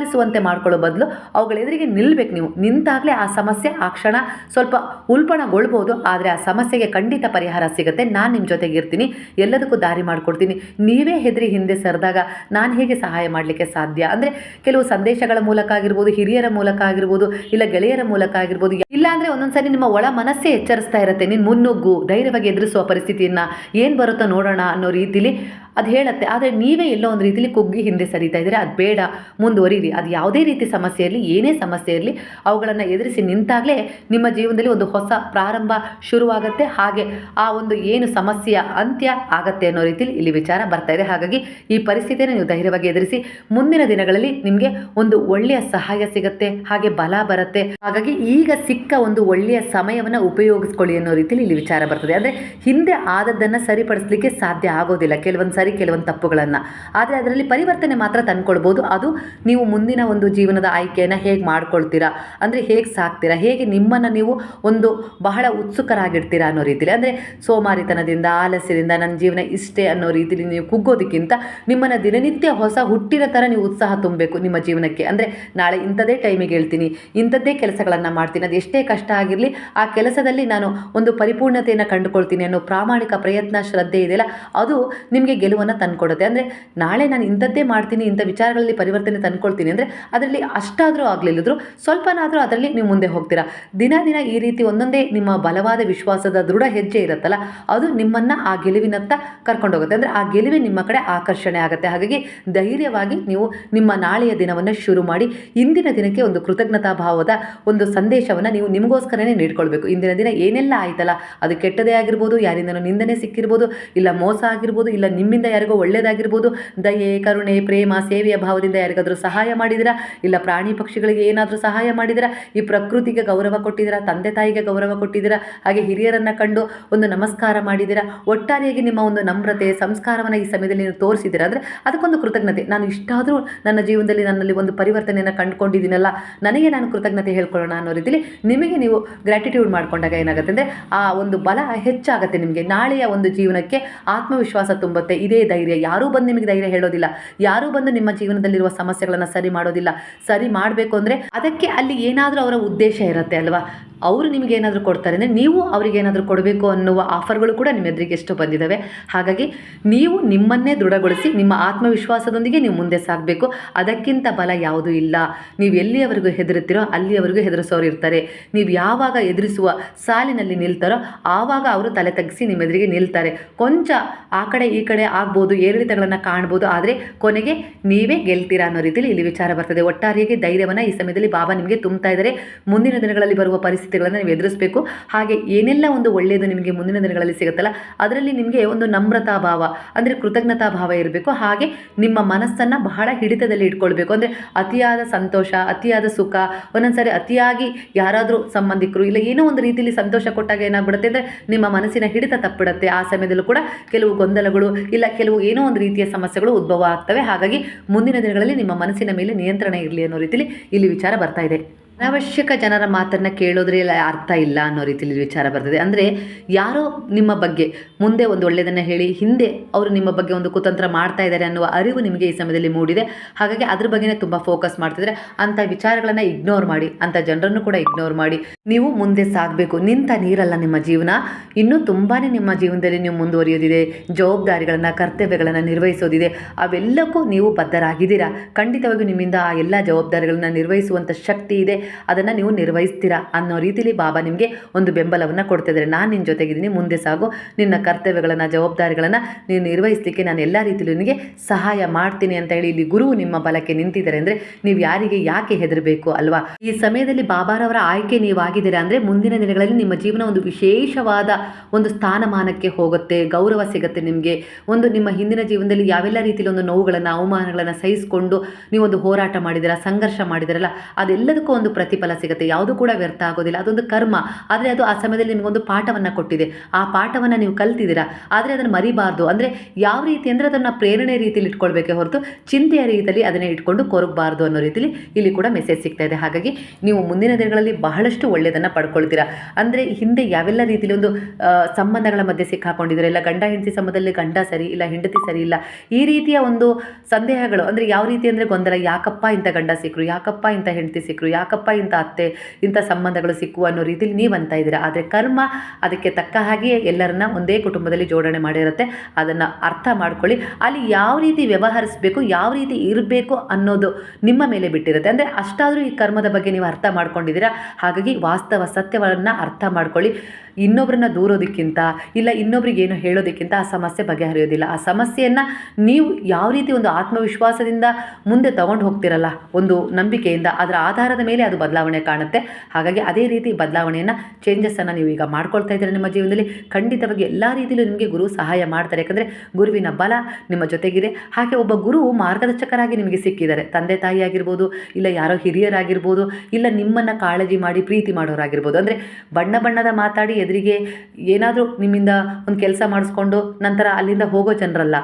ಹಿಂಬಾಲಿಸುವಂತೆ ಮಾಡ್ಕೊಳ್ಳೋ ಬದಲು ಅವುಗಳ ಎದುರಿಗೆ ನಿಲ್ಲಬೇಕು ನೀವು. ನಿಂತಾಗಲೇ ಆ ಸಮಸ್ಯೆ, ಆ ಕ್ಷಣ ಸ್ವಲ್ಪ ಉಲ್ಪಣಗೊಳ್ಬೋದು, ಆದರೆ ಆ ಸಮಸ್ಯೆಗೆ ಖಂಡಿತ ಪರಿಹಾರ ಸಿಗುತ್ತೆ. ನಾನು ನಿಮ್ಮ ಜೊತೆಗೆ ಇರ್ತೀನಿ, ಎಲ್ಲದಕ್ಕೂ ದಾರಿ ಮಾಡಿಕೊಡ್ತೀನಿ. ನೀವೇ ಹೆದರಿ ಹಿಂದೆ ಸರಿದಾಗ ನಾನು ಹೇಗೆ ಸಹಾಯ ಮಾಡಲಿಕ್ಕೆ ಸಾಧ್ಯ? ಅಂದರೆ ಕೆಲವು ಸಂದೇಶಗಳ ಮೂಲಕ ಆಗಿರ್ಬೋದು, ಹಿರಿಯರ ಮೂಲಕ ಆಗಿರ್ಬೋದು, ಇಲ್ಲ ಗೆಳೆಯರ ಮೂಲಕ ಆಗಿರ್ಬೋದು, ಇಲ್ಲ ಅಂದರೆ ಒಂದೊಂದ್ಸರಿ ನಿಮ್ಮ ಒಳ ಮನಸ್ಸೇ ಎಚ್ಚರಿಸ್ತಾ ಇರುತ್ತೆ. ನೀನು ಮುನ್ನುಗ್ಗು, ಧೈರ್ಯವಾಗಿ ಎದುರಿಸುವ ಪರಿಸ್ಥಿತಿಯನ್ನು ಏನು ಬರುತ್ತೋ ನೋಡೋಣ ಅನ್ನೋ ರೀತಿಲಿ ಅದು ಹೇಳುತ್ತೆ. ಆದರೆ ನೀವೇ ಎಲ್ಲೋ ಒಂದು ರೀತಿಲಿ ಕುಗ್ಗಿ ಹಿಂದೆ ಸರಿತಾ ಇದ್ದರೆ? ಅದು ಬೇಡ, ಮುಂದುವರಿರಿ. ಅದು ಯಾವುದೇ ರೀತಿ ಸಮಸ್ಯೆ ಇರಲಿ, ಏನೇ ಸಮಸ್ಯೆ ಇರಲಿ, ಅವುಗಳನ್ನು ಎದುರಿಸಿ ನಿಂತಾಗಲೇ ನಿಮ್ಮ ಜೀವನದಲ್ಲಿ ಒಂದು ಹೊಸ ಪ್ರಾರಂಭ ಶುರುವಾಗುತ್ತೆ. ಹಾಗೆ ಆ ಒಂದು ಏನು ಸಮಸ್ಯೆಯ ಅಂತ್ಯ ಆಗತ್ತೆ ಅನ್ನೋ ರೀತಿಯಲ್ಲಿ ಇಲ್ಲಿ ವಿಚಾರ ಬರ್ತಾ ಇದೆ. ಹಾಗಾಗಿ ಈ ಪರಿಸ್ಥಿತಿಯನ್ನು ನೀವು ಧೈರ್ಯವಾಗಿ ಎದುರಿಸಿ, ಮುಂದಿನ ದಿನಗಳಲ್ಲಿ ನಿಮಗೆ ಒಂದು ಒಳ್ಳೆಯ ಸಹಾಯ ಸಿಗುತ್ತೆ, ಹಾಗೆ ಬಲ ಬರುತ್ತೆ. ಹಾಗಾಗಿ ಈಗ ಸಿಕ್ಕ ಒಂದು ಒಳ್ಳೆಯ ಸಮಯವನ್ನು ಉಪಯೋಗಿಸ್ಕೊಳ್ಳಿ ಅನ್ನೋ ರೀತಿಯಲ್ಲಿ ಇಲ್ಲಿ ವಿಚಾರ ಬರ್ತದೆ. ಅಂದರೆ ಹಿಂದೆ ಆದದ್ದನ್ನು ಸರಿಪಡಿಸಲಿಕ್ಕೆ ಸಾಧ್ಯ ಆಗೋದಿಲ್ಲ. ಕೆಲವೊಂದು ಸರಿ ಕೆಲವೊಂದು ತಪ್ಪುಗಳನ್ನು. ಆದರೆ ಅದರಲ್ಲಿ ಪರಿವರ್ತನೆ ಮಾತ್ರ ತಂದ್ಕೊಳ್ಬೋದು. ಅದು ನೀವು ಮುಂದಿನ ಒಂದು ಜೀವನದ ಆಯ್ಕೆಯನ್ನು ಹೇಗೆ ಮಾಡ್ಕೊಳ್ತೀರಾ? ಅಂದರೆ ಹೇಗೆ ಸಾಕ್ತೀರಾ? ಹೇಗೆ ನಿಮ್ಮನ್ನು ನೀವು ಒಂದು ಬಹಳ ಉತ್ಸುಕರಾಗಿರ್ತೀರಾ ಅನ್ನೋ ರೀತಿಯಲ್ಲಿ ಅಂದರೆ ಸೋಮಾರಿತನದಿಂದ, ಆಲಸ್ಯದಿಂದ ನನ್ನ ಜೀವನ ಇಷ್ಟೇ ಅನ್ನೋ ರೀತಿಯಲ್ಲಿ ನೀವು ಕುಗ್ಗೋದಕ್ಕಿಂತ ನಿಮ್ಮನ್ನು ದಿನನಿತ್ಯ ಹೊಸ ಹುಟ್ಟಿನ ಥರ ನೀವು ಉತ್ಸಾಹ ತುಂಬಬೇಕು ನಿಮ್ಮ ಜೀವನಕ್ಕೆ. ಅಂದರೆ ನಾಳೆ ಇಂಥದ್ದೇ ಟೈಮಿಗೆ ಹೇಳ್ತೀನಿ, ಇಂಥದ್ದೇ ಕೆಲಸಗಳನ್ನು ಮಾಡ್ತೀನಿ, ಅದು ಎಷ್ಟೇ ಕಷ್ಟ ಆಗಿರಲಿ ಆ ಕೆಲಸದಲ್ಲಿ ನಾನು ಒಂದು ಪರಿಪೂರ್ಣತೆಯನ್ನು ಕಂಡುಕೊಳ್ತೀನಿ ಅನ್ನೋ ಪ್ರಾಮಾಣಿಕ ಪ್ರಯತ್ನ, ಶ್ರದ್ಧೆ ಇದೆಯಲ್ಲ, ಅದು ನಿಮಗೆ ಗೆಲುವನ್ನು ತಂದುಕೊಡುತ್ತೆ. ಅಂದರೆ ನಾಳೆ ನಾನು ಇಂಥದ್ದೇ ಮಾಡ್ತೀನಿ, ಇಂಥ ವಿಚಾರಗಳಲ್ಲಿ ಪರಿವರ್ತನೆ ತಂದ್ಕೊಳ್ತೀನಿ ಅಂದರೆ ಅದರಲ್ಲಿ ಅಷ್ಟಾದರೂ ಆಗಲಿಲ್ಲದ್ರು ಸ್ವಲ್ಪನಾದರೂ ಅದರಲ್ಲಿ ನೀವು ಮುಂದೆ ಹೋಗ್ತೀರಾ. ದಿನ ದಿನ ಈ ರೀತಿ ಒಂದೊಂದೇ ನಿಮ್ಮ ಬಲವಾದ ವಿಶ್ವಾಸದ ದೃಢ ಹೆಜ್ಜೆ ಇರುತ್ತಲ್ಲ, ಅದು ನಿಮ್ಮನ್ನು ಆ ಗೆಲುವಿನತ್ತ ಕರ್ಕೊಂಡೋಗುತ್ತೆ ಅಂದರೆ ಆ ಗೆಲುವೆ ನಿಮ್ಮ ಕಡೆ ಆಕರ್ಷಣೆ ಆಗುತ್ತೆ. ಹಾಗಾಗಿ ಧೈರ್ಯವಾಗಿ ನೀವು ನಿಮ್ಮ ನಾಳೆಯ ದಿನವನ್ನು ಶುರು ಮಾಡಿ, ಇಂದಿನ ದಿನಕ್ಕೆ ಒಂದು ಕೃತಜ್ಞತಾ ಭಾವದ ಒಂದು ಸಂದೇಶವನ್ನು ನೀವು ನಿಮಗೋಸ್ಕರನೇ ನೀಡ್ಕೊಳ್ಬೇಕು. ಇಂದಿನ ದಿನ ಏನೆಲ್ಲ ಆಯ್ತಲ್ಲ, ಅದು ಕೆಟ್ಟದೇ ಆಗಿರ್ಬೋದು, ಯಾರಿಂದನೂ ನಿಂದನೆ ಸಿಕ್ಕಿರ್ಬೋದು, ಇಲ್ಲ ಮೋಸ ಆಗಿರ್ಬೋದು, ಇಲ್ಲ ನಿಮ್ಮಿಂದ ಯಾರಿಗೋ ಒಳ್ಳೆಯದಾಗಿರ್ಬೋದು ದಯೆ, ಕರುಣೆ, ಪ್ರೇಮ, ಸೇವೆಯ ಭಾವದಿಂದ ಯಾರಿಗಾದರೂ ಸಹಾಯ ಮಾಡಿದಿರಾ? ಇಲ್ಲ ಪ್ರಾಣಿ ಪಕ್ಷಿಗಳಿಗೆ ಏನಾದರೂ ಸಹಾಯ ಮಾಡಿದಿರಾ? ಈ ಪ್ರಕೃತಿಗೆ ಗೌರವ ಕೊಟ್ಟಿದ್ದೀರಾ ತಂದೆ ತಾಯಿಗೆ ಗೌರವ ಕೊಟ್ಟಿದ್ದೀರಾ ಹಾಗೆ ಹಿರಿಯರನ್ನು ಕಂಡು ಒಂದು ನಮಸ್ಕಾರ ಮಾಡಿದ್ದೀರಾ ಒಟ್ಟಾರೆಯಾಗಿ ನಿಮ್ಮ ಒಂದು ನಮ್ರತೆ, ಸಂಸ್ಕಾರವನ್ನು ಈ ಸಮಯದಲ್ಲಿ ನೀವು ತೋರಿಸಿದ್ದೀರಾ ಅಂದರೆ ಅದಕ್ಕೊಂದು ಕೃತಜ್ಞತೆ. ನಾನು ಇಷ್ಟಾದರೂ ನನ್ನ ಜೀವನದಲ್ಲಿ ನನ್ನಲ್ಲಿ ಒಂದು ಪರಿವರ್ತನೆಯನ್ನು ಕಂಡುಕೊಂಡಿದ್ದೀನಲ್ಲ, ನನಗೆ ನಾನು ಕೃತಜ್ಞತೆ ಹೇಳ್ಕೊಳ್ಳೋಣ ಅನ್ನೋ ರೀತಿಯಲ್ಲಿ ನಿಮಗೆ ನೀವು ಗ್ರ್ಯಾಟಿಟ್ಯೂಡ್ ಮಾಡಿಕೊಂಡಾಗ ಏನಾಗುತ್ತೆ ಅಂದರೆ ಆ ಒಂದು ಬಲ ಹೆಚ್ಚಾಗುತ್ತೆ ನಿಮಗೆ. ನಾಳೆಯ ಒಂದು ಜೀವನಕ್ಕೆ ಆತ್ಮವಿಶ್ವಾಸ ತುಂಬುತ್ತೆ. ಇದೇ ಧೈರ್ಯ. ಯಾರೂ ಬಂದು ನಿಮಗೆ ಧೈರ್ಯ ಹೇಳೋದಿಲ್ಲ. ಯಾರೂ ಬಂದು ನಿಮ್ಮ ಜೀವನದಲ್ಲಿರುವ ಸಮಸ್ಯೆಗಳನ್ನು ಮಾಡೋದಿಲ್ಲ. ಸರಿ ಮಾಡಬೇಕು ಅಂದರೆ ಅದಕ್ಕೆ ಅಲ್ಲಿ ಏನಾದರೂ ಅವರ ಉದ್ದೇಶ ಇರುತ್ತೆ ಅಲ್ವಾ? ಅವರು ನಿಮಗೆ ಏನಾದರೂ ಕೊಡ್ತಾರೆ ಅಂದರೆ ನೀವು ಅವರಿಗೆ ಏನಾದರೂ ಕೊಡಬೇಕು ಅನ್ನುವ ಆಫರ್ಗಳು ಕೂಡ ನಿಮ್ಮ ಎದುರಿಗೆ ಎಷ್ಟು ಬಂದಿದ್ದಾವೆ ಹಾಗಾಗಿ ನೀವು ನಿಮ್ಮನ್ನೇ ದೃಢಗೊಳಿಸಿ, ನಿಮ್ಮ ಆತ್ಮವಿಶ್ವಾಸದೊಂದಿಗೆ ನೀವು ಮುಂದೆ ಸಾಗಬೇಕು. ಅದಕ್ಕಿಂತ ಬಲ ಯಾವುದೂ ಇಲ್ಲ. ನೀವು ಎಲ್ಲಿಯವರೆಗೂ ಹೆದರುತ್ತೀರೋ ಅಲ್ಲಿಯವರೆಗೂ ಹೆದರಿಸೋರು ಇರ್ತಾರೆ. ನೀವು ಯಾವಾಗ ಎದುರಿಸುವ ಸಾಲಿನಲ್ಲಿ ನಿಲ್ತಾರೋ ಆವಾಗ ಅವರು ತಲೆ ತಗ್ಗಿಸಿ ನಿಮ್ಮ ಎದುರಿಗೆ ನಿಲ್ತಾರೆ. ಕೊಂಚ ಆ ಕಡೆ ಈ ಕಡೆ ಆಗ್ಬೋದು, ಏರಿಳಿತಗಳನ್ನು ಕಾಣ್ಬೋದು, ಆದರೆ ಕೊನೆಗೆ ನೀವೇ ಗೆಲ್ತೀರಾ ಅನ್ನೋ ರೀತಿಯಲ್ಲಿ ಇಲ್ಲಿ ವಿಚಾರ ಬರ್ತದೆ. ಒಟ್ಟಾರೆಯಾಗಿ ಧೈರ್ಯವನ್ನು ಈ ಸಮಯದಲ್ಲಿ ಬಾಬಾ ನಿಮಗೆ ತುಂಬ್ತಾ ಇದ್ದಾರೆ. ಮುಂದಿನ ದಿನಗಳಲ್ಲಿ ಬರುವ ಪರಿಸ್ಥಿತಿಗಳನ್ನು ನೀವು ಎದುರಿಸಬೇಕು. ಹಾಗೆ ಏನೆಲ್ಲ ಒಂದು ಒಳ್ಳೆಯದು ನಿಮಗೆ ಮುಂದಿನ ದಿನಗಳಲ್ಲಿ ಸಿಗುತ್ತಲ್ಲ, ಅದರಲ್ಲಿ ನಿಮಗೆ ಒಂದು ನಮ್ರತಾ ಭಾವ, ಅಂದರೆ ಕೃತಜ್ಞತಾ ಭಾವ ಇರಬೇಕು. ಹಾಗೆ ನಿಮ್ಮ ಮನಸ್ಸನ್ನು ಬಹಳ ಹಿಡಿತದಲ್ಲಿ ಇಟ್ಕೊಳ್ಬೇಕು. ಅಂದರೆ ಅತಿಯಾದ ಸಂತೋಷ, ಅತಿಯಾದ ಸುಖ, ಒಂದೊಂದ್ಸರಿ ಅತಿಯಾಗಿ ಯಾರಾದರೂ ಸಂಬಂಧಿಕರು, ಇಲ್ಲ ಏನೋ ಒಂದು ರೀತಿಯಲ್ಲಿ ಸಂತೋಷ ಕೊಟ್ಟಾಗ ಏನಾಗ್ಬಿಡುತ್ತೆ ಅಂದರೆ ನಿಮ್ಮ ಮನಸ್ಸಿನ ಹಿಡಿತ ತಪ್ಪಿಡುತ್ತೆ. ಆ ಸಮಯದಲ್ಲೂ ಕೂಡ ಕೆಲವು ಗೊಂದಲಗಳು, ಇಲ್ಲ ಕೆಲವು ಏನೋ ಒಂದು ರೀತಿಯ ಸಮಸ್ಯೆಗಳು ಉದ್ಭವ ಆಗ್ತವೆ. ಹಾಗಾಗಿ ಮುಂದಿನ ದಿನಗಳಲ್ಲಿ ನಿಮ್ಮ ಮನಸ್ಸಿನ ಮೇಲೆ ನಿಯಂತ್ರಣ ಇರಲಿ ಅನ್ನೋ ರೀತಿಯಲ್ಲಿ ಇಲ್ಲಿ ವಿಚಾರ ಬರ್ತಾ ಇದೆ. ಅನಾವಶ್ಯಕ ಜನರ ಮಾತನ್ನು ಕೇಳೋದ್ರಲ್ಲಿ ಅರ್ಥ ಇಲ್ಲ ಅನ್ನೋ ರೀತಿಯಲ್ಲಿ ವಿಚಾರ ಬರ್ತದೆ. ಅಂದರೆ ಯಾರೋ ನಿಮ್ಮ ಬಗ್ಗೆ ಮುಂದೆ ಒಂದು ಒಳ್ಳೆಯದನ್ನು ಹೇಳಿ, ಹಿಂದೆ ಅವರು ನಿಮ್ಮ ಬಗ್ಗೆ ಒಂದು ಕುತಂತ್ರ ಮಾಡ್ತಾ ಇದ್ದಾರೆ ಅನ್ನುವ ಅರಿವು ನಿಮಗೆ ಈ ಸಮಯದಲ್ಲಿ ಮೂಡಿದೆ. ಹಾಗಾಗಿ ಅದ್ರ ಬಗ್ಗೆನೇ ತುಂಬ ಫೋಕಸ್ ಮಾಡ್ತಿದ್ರೆ ಅಂಥ ವಿಚಾರಗಳನ್ನು ಇಗ್ನೋರ್ ಮಾಡಿ, ಅಂಥ ಜನರನ್ನು ಕೂಡ ಇಗ್ನೋರ್ ಮಾಡಿ. ನೀವು ಮುಂದೆ ಸಾಗಬೇಕು, ನಿಂತ ನೀರಲ್ಲ ನಿಮ್ಮ ಜೀವನ. ಇನ್ನೂ ತುಂಬಾ ನಿಮ್ಮ ಜೀವನದಲ್ಲಿ ನೀವು ಮುಂದುವರಿಯೋದಿದೆ ಜವಾಬ್ದಾರಿಗಳನ್ನು, ಕರ್ತವ್ಯಗಳನ್ನು ನಿರ್ವಹಿಸೋದಿದೆ. ಅವೆಲ್ಲಕ್ಕೂ ನೀವು ಬದ್ಧರಾಗಿದ್ದೀರಾ? ಖಂಡಿತವಾಗಿಯೂ ನಿಮ್ಮಿಂದ ಆ ಎಲ್ಲ ಜವಾಬ್ದಾರಿಗಳನ್ನು ನಿರ್ವಹಿಸುವಂಥ ಶಕ್ತಿ ಇದೆ. ಅದನ್ನು ನೀವು ನಿರ್ವಹಿಸ್ತೀರಾ ಅನ್ನೋ ರೀತಿಲಿ ಬಾಬಾ ನಿಮಗೆ ಒಂದು ಬೆಂಬಲವನ್ನು ಕೊಡ್ತಿದ್ದಾರೆ ನಾನು ನಿನ್ನ ಜೊತೆಗಿದ್ದೀನಿ, ಮುಂದೆ ಸಾಗು. ನಿನ್ನ ಕರ್ತವ್ಯಗಳನ್ನು, ಜವಾಬ್ದಾರಿಗಳನ್ನು ನೀನು ನಿರ್ವಹಿಸಲಿಕ್ಕೆ ನಾನು ಎಲ್ಲ ರೀತಿಯಲ್ಲೂ ನಿಮಗೆ ಸಹಾಯ ಮಾಡ್ತೀನಿ ಅಂತ ಹೇಳಿ ಇಲ್ಲಿ ಗುರು ನಿಮ್ಮ ಬಲಕ್ಕೆ ನಿಂತಿದ್ದಾರೆ ಅಂದರೆ ನೀವು ಯಾರಿಗೆ ಯಾಕೆ ಹೆದರಬೇಕು ಅಲ್ವಾ? ಈ ಸಮಯದಲ್ಲಿ ಬಾಬಾರವರ ಆಯ್ಕೆ ನೀವು ಆಗಿದ್ದೀರಾ ಅಂದರೆ ಮುಂದಿನ ದಿನಗಳಲ್ಲಿ ನಿಮ್ಮ ಜೀವನ ಒಂದು ವಿಶೇಷವಾದ ಒಂದು ಸ್ಥಾನಮಾನಕ್ಕೆ ಹೋಗುತ್ತೆ, ಗೌರವ ಸಿಗುತ್ತೆ ನಿಮಗೆ. ಒಂದು ನಿಮ್ಮ ಹಿಂದಿನ ಜೀವನದಲ್ಲಿ ಯಾವೆಲ್ಲ ರೀತಿಯಲ್ಲಿ ಒಂದು ನೋವುಗಳನ್ನು, ಅವಮಾನಗಳನ್ನು ಸಹಿಸಿಕೊಂಡು ನೀವೊಂದು ಹೋರಾಟ ಮಾಡಿದಿರ ಸಂಘರ್ಷ ಮಾಡಿದಿರಲ್ಲ ಅದೆಲ್ಲದಕ್ಕೂ ಒಂದು ಪ್ರತಿಫಲ ಸಿಗುತ್ತೆ. ಯಾವುದು ಕೂಡ ವ್ಯರ್ಥ ಆಗೋದಿಲ್ಲ. ಅದೊಂದು ಕರ್ಮ. ಆದರೆ ಅದು ಆ ಸಮಯದಲ್ಲಿ ನಿಮಗೊಂದು ಪಾಠವನ್ನು ಕೊಟ್ಟಿದೆ. ಆ ಪಾಠವನ್ನು ನೀವು ಕಲ್ತಿದ್ದೀರಾ? ಆದರೆ ಅದನ್ನು ಮರಿಬಾರ್ದು. ಅಂದರೆ ಯಾವ ರೀತಿ ಅಂದರೆ ಅದನ್ನು ಪ್ರೇರಣೆ ರೀತಿಯಲ್ಲಿ ಇಟ್ಕೊಳ್ಬೇಕೆ ಹೊರತು ಚಿಂತೆಯ ರೀತಿಯಲ್ಲಿ ಅದನ್ನೇ ಇಟ್ಕೊಂಡು ಕೊರಗಬಾರ್ದು ಅನ್ನೋ ರೀತಿಯಲ್ಲಿ ಇಲ್ಲಿ ಕೂಡ ಮೆಸೇಜ್ ಸಿಗ್ತಾ ಇದೆ. ಹಾಗಾಗಿ ನೀವು ಮುಂದಿನ ದಿನಗಳಲ್ಲಿ ಬಹಳಷ್ಟು ಒಳ್ಳೆಯದನ್ನು ಪಡ್ಕೊಳ್ತೀರಾ. ಅಂದರೆ ಹಿಂದೆ ಯಾವೆಲ್ಲ ರೀತಿಯಲ್ಲಿ ಒಂದು ಸಂಬಂಧಗಳ ಮಧ್ಯೆ ಸಿಕ್ಕಾಕೊಂಡಿದ್ದೀರಾ? ಇಲ್ಲ ಗಂಡ, ಹೆಂಡತಿ ಸಂಬಂಧದಲ್ಲಿ ಗಂಡ ಸರಿ ಇಲ್ಲ, ಹೆಂಡತಿ ಸರಿ ಇಲ್ಲ. ಈ ರೀತಿಯ ಒಂದು ಸಂದೇಹಗಳು ಅಂದರೆ ಯಾವ ರೀತಿ ಅಂದರೆ ಗೊಂದಲ. ಯಾಕಪ್ಪ ಇಂಥ ಗಂಡ ಸಿಕ್ಕರು ಯಾಕಪ್ಪ ಇಂಥ ಹೆಂಡತಿ ಸಿಕ್ಕರು ಯಾಕಪ್ಪ ಇಂಥ ಅತ್ತೆ, ಇಂಥ ಸಂಬಂಧಗಳು ಸಿಕ್ಕುವ ಅನ್ನೋ ರೀತಿಯಲ್ಲಿ ನೀವು ಅಂತ ಇದ್ದೀರಾ. ಆದರೆ ಕರ್ಮ ಅದಕ್ಕೆ ತಕ್ಕ ಹಾಗೆಯೇ ಎಲ್ಲರನ್ನ ಒಂದೇ ಕುಟುಂಬದಲ್ಲಿ ಜೋಡಣೆ ಮಾಡಿರುತ್ತೆ. ಅದನ್ನು ಅರ್ಥ ಮಾಡ್ಕೊಳ್ಳಿ. ಅಲ್ಲಿ ಯಾವ ರೀತಿ ವ್ಯವಹರಿಸಬೇಕು, ಯಾವ ರೀತಿ ಇರಬೇಕು ಅನ್ನೋದು ನಿಮ್ಮ ಮೇಲೆ ಬಿಟ್ಟಿರುತ್ತೆ. ಅಂದರೆ ಅಷ್ಟಾದರೂ ಈ ಕರ್ಮದ ಬಗ್ಗೆ ನೀವು ಅರ್ಥ ಮಾಡ್ಕೊಂಡಿದ್ದೀರಾ? ಹಾಗಾಗಿ ವಾಸ್ತವ ಸತ್ಯವನ್ನು ಅರ್ಥ ಮಾಡ್ಕೊಳ್ಳಿ. ಇನ್ನೊಬ್ಬರನ್ನ ದೂರೋದಕ್ಕಿಂತ ಇಲ್ಲ ಇನ್ನೊಬ್ರಿಗೆ ಏನು ಹೇಳೋದಕ್ಕಿಂತ ಆ ಸಮಸ್ಯೆ ಬಗೆಹರಿಯೋದಿಲ್ಲ. ಆ ಸಮಸ್ಯೆಯನ್ನು ನೀವು ಯಾವ ರೀತಿ ಒಂದು ಆತ್ಮವಿಶ್ವಾಸದಿಂದ ಮುಂದೆ ತಗೊಂಡು ಹೋಗ್ತಿರಲ್ಲ ಒಂದು ನಂಬಿಕೆಯಿಂದ, ಅದರ ಆಧಾರದ ಮೇಲೆ ಅದು ಬದಲಾವಣೆ ಕಾಣುತ್ತೆ. ಹಾಗಾಗಿ ಅದೇ ರೀತಿ ಬದಲಾವಣೆಯನ್ನು ಚೇಂಜಸ್ಸನ್ನು ನೀವು ಈಗ ಮಾಡ್ಕೊಳ್ತಾ ಇದ್ದೀರಾ ನಿಮ್ಮ ಜೀವನದಲ್ಲಿ. ಖಂಡಿತವಾಗಿ ಎಲ್ಲ ರೀತಿಯಲ್ಲೂ ನಿಮಗೆ ಗುರು ಸಹಾಯ ಮಾಡ್ತಾರೆ. ಯಾಕಂದರೆ ಗುರುವಿನ ಬಲ ನಿಮ್ಮ ಜೊತೆಗಿದೆ. ಹಾಗೆ ಒಬ್ಬ ಗುರು ಮಾರ್ಗದರ್ಶಕರಾಗಿ ನಿಮಗೆ ಸಿಕ್ಕಿದ್ದಾರೆ. ತಂದೆ ತಾಯಿ ಆಗಿರ್ಬೋದು, ಇಲ್ಲ ಯಾರೋ ಹಿರಿಯರಾಗಿರ್ಬೋದು, ಇಲ್ಲ ನಿಮ್ಮನ್ನು ಕಾಳಜಿ ಮಾಡಿ ಪ್ರೀತಿ ಮಾಡೋರಾಗಿರ್ಬೋದು. ಅಂದರೆ ಬಣ್ಣ ಬಣ್ಣದ ಮಾತಾಡಿ ಎದುರಿಗೆ ಏನಾದರೂ ನಿಮ್ಮಿಂದ ಒಂದು ಕೆಲಸ ಮಾಡಿಸ್ಕೊಂಡು ನಂತರ ಅಲ್ಲಿಂದ ಹೋಗೋ ಜನರಲ್ಲ.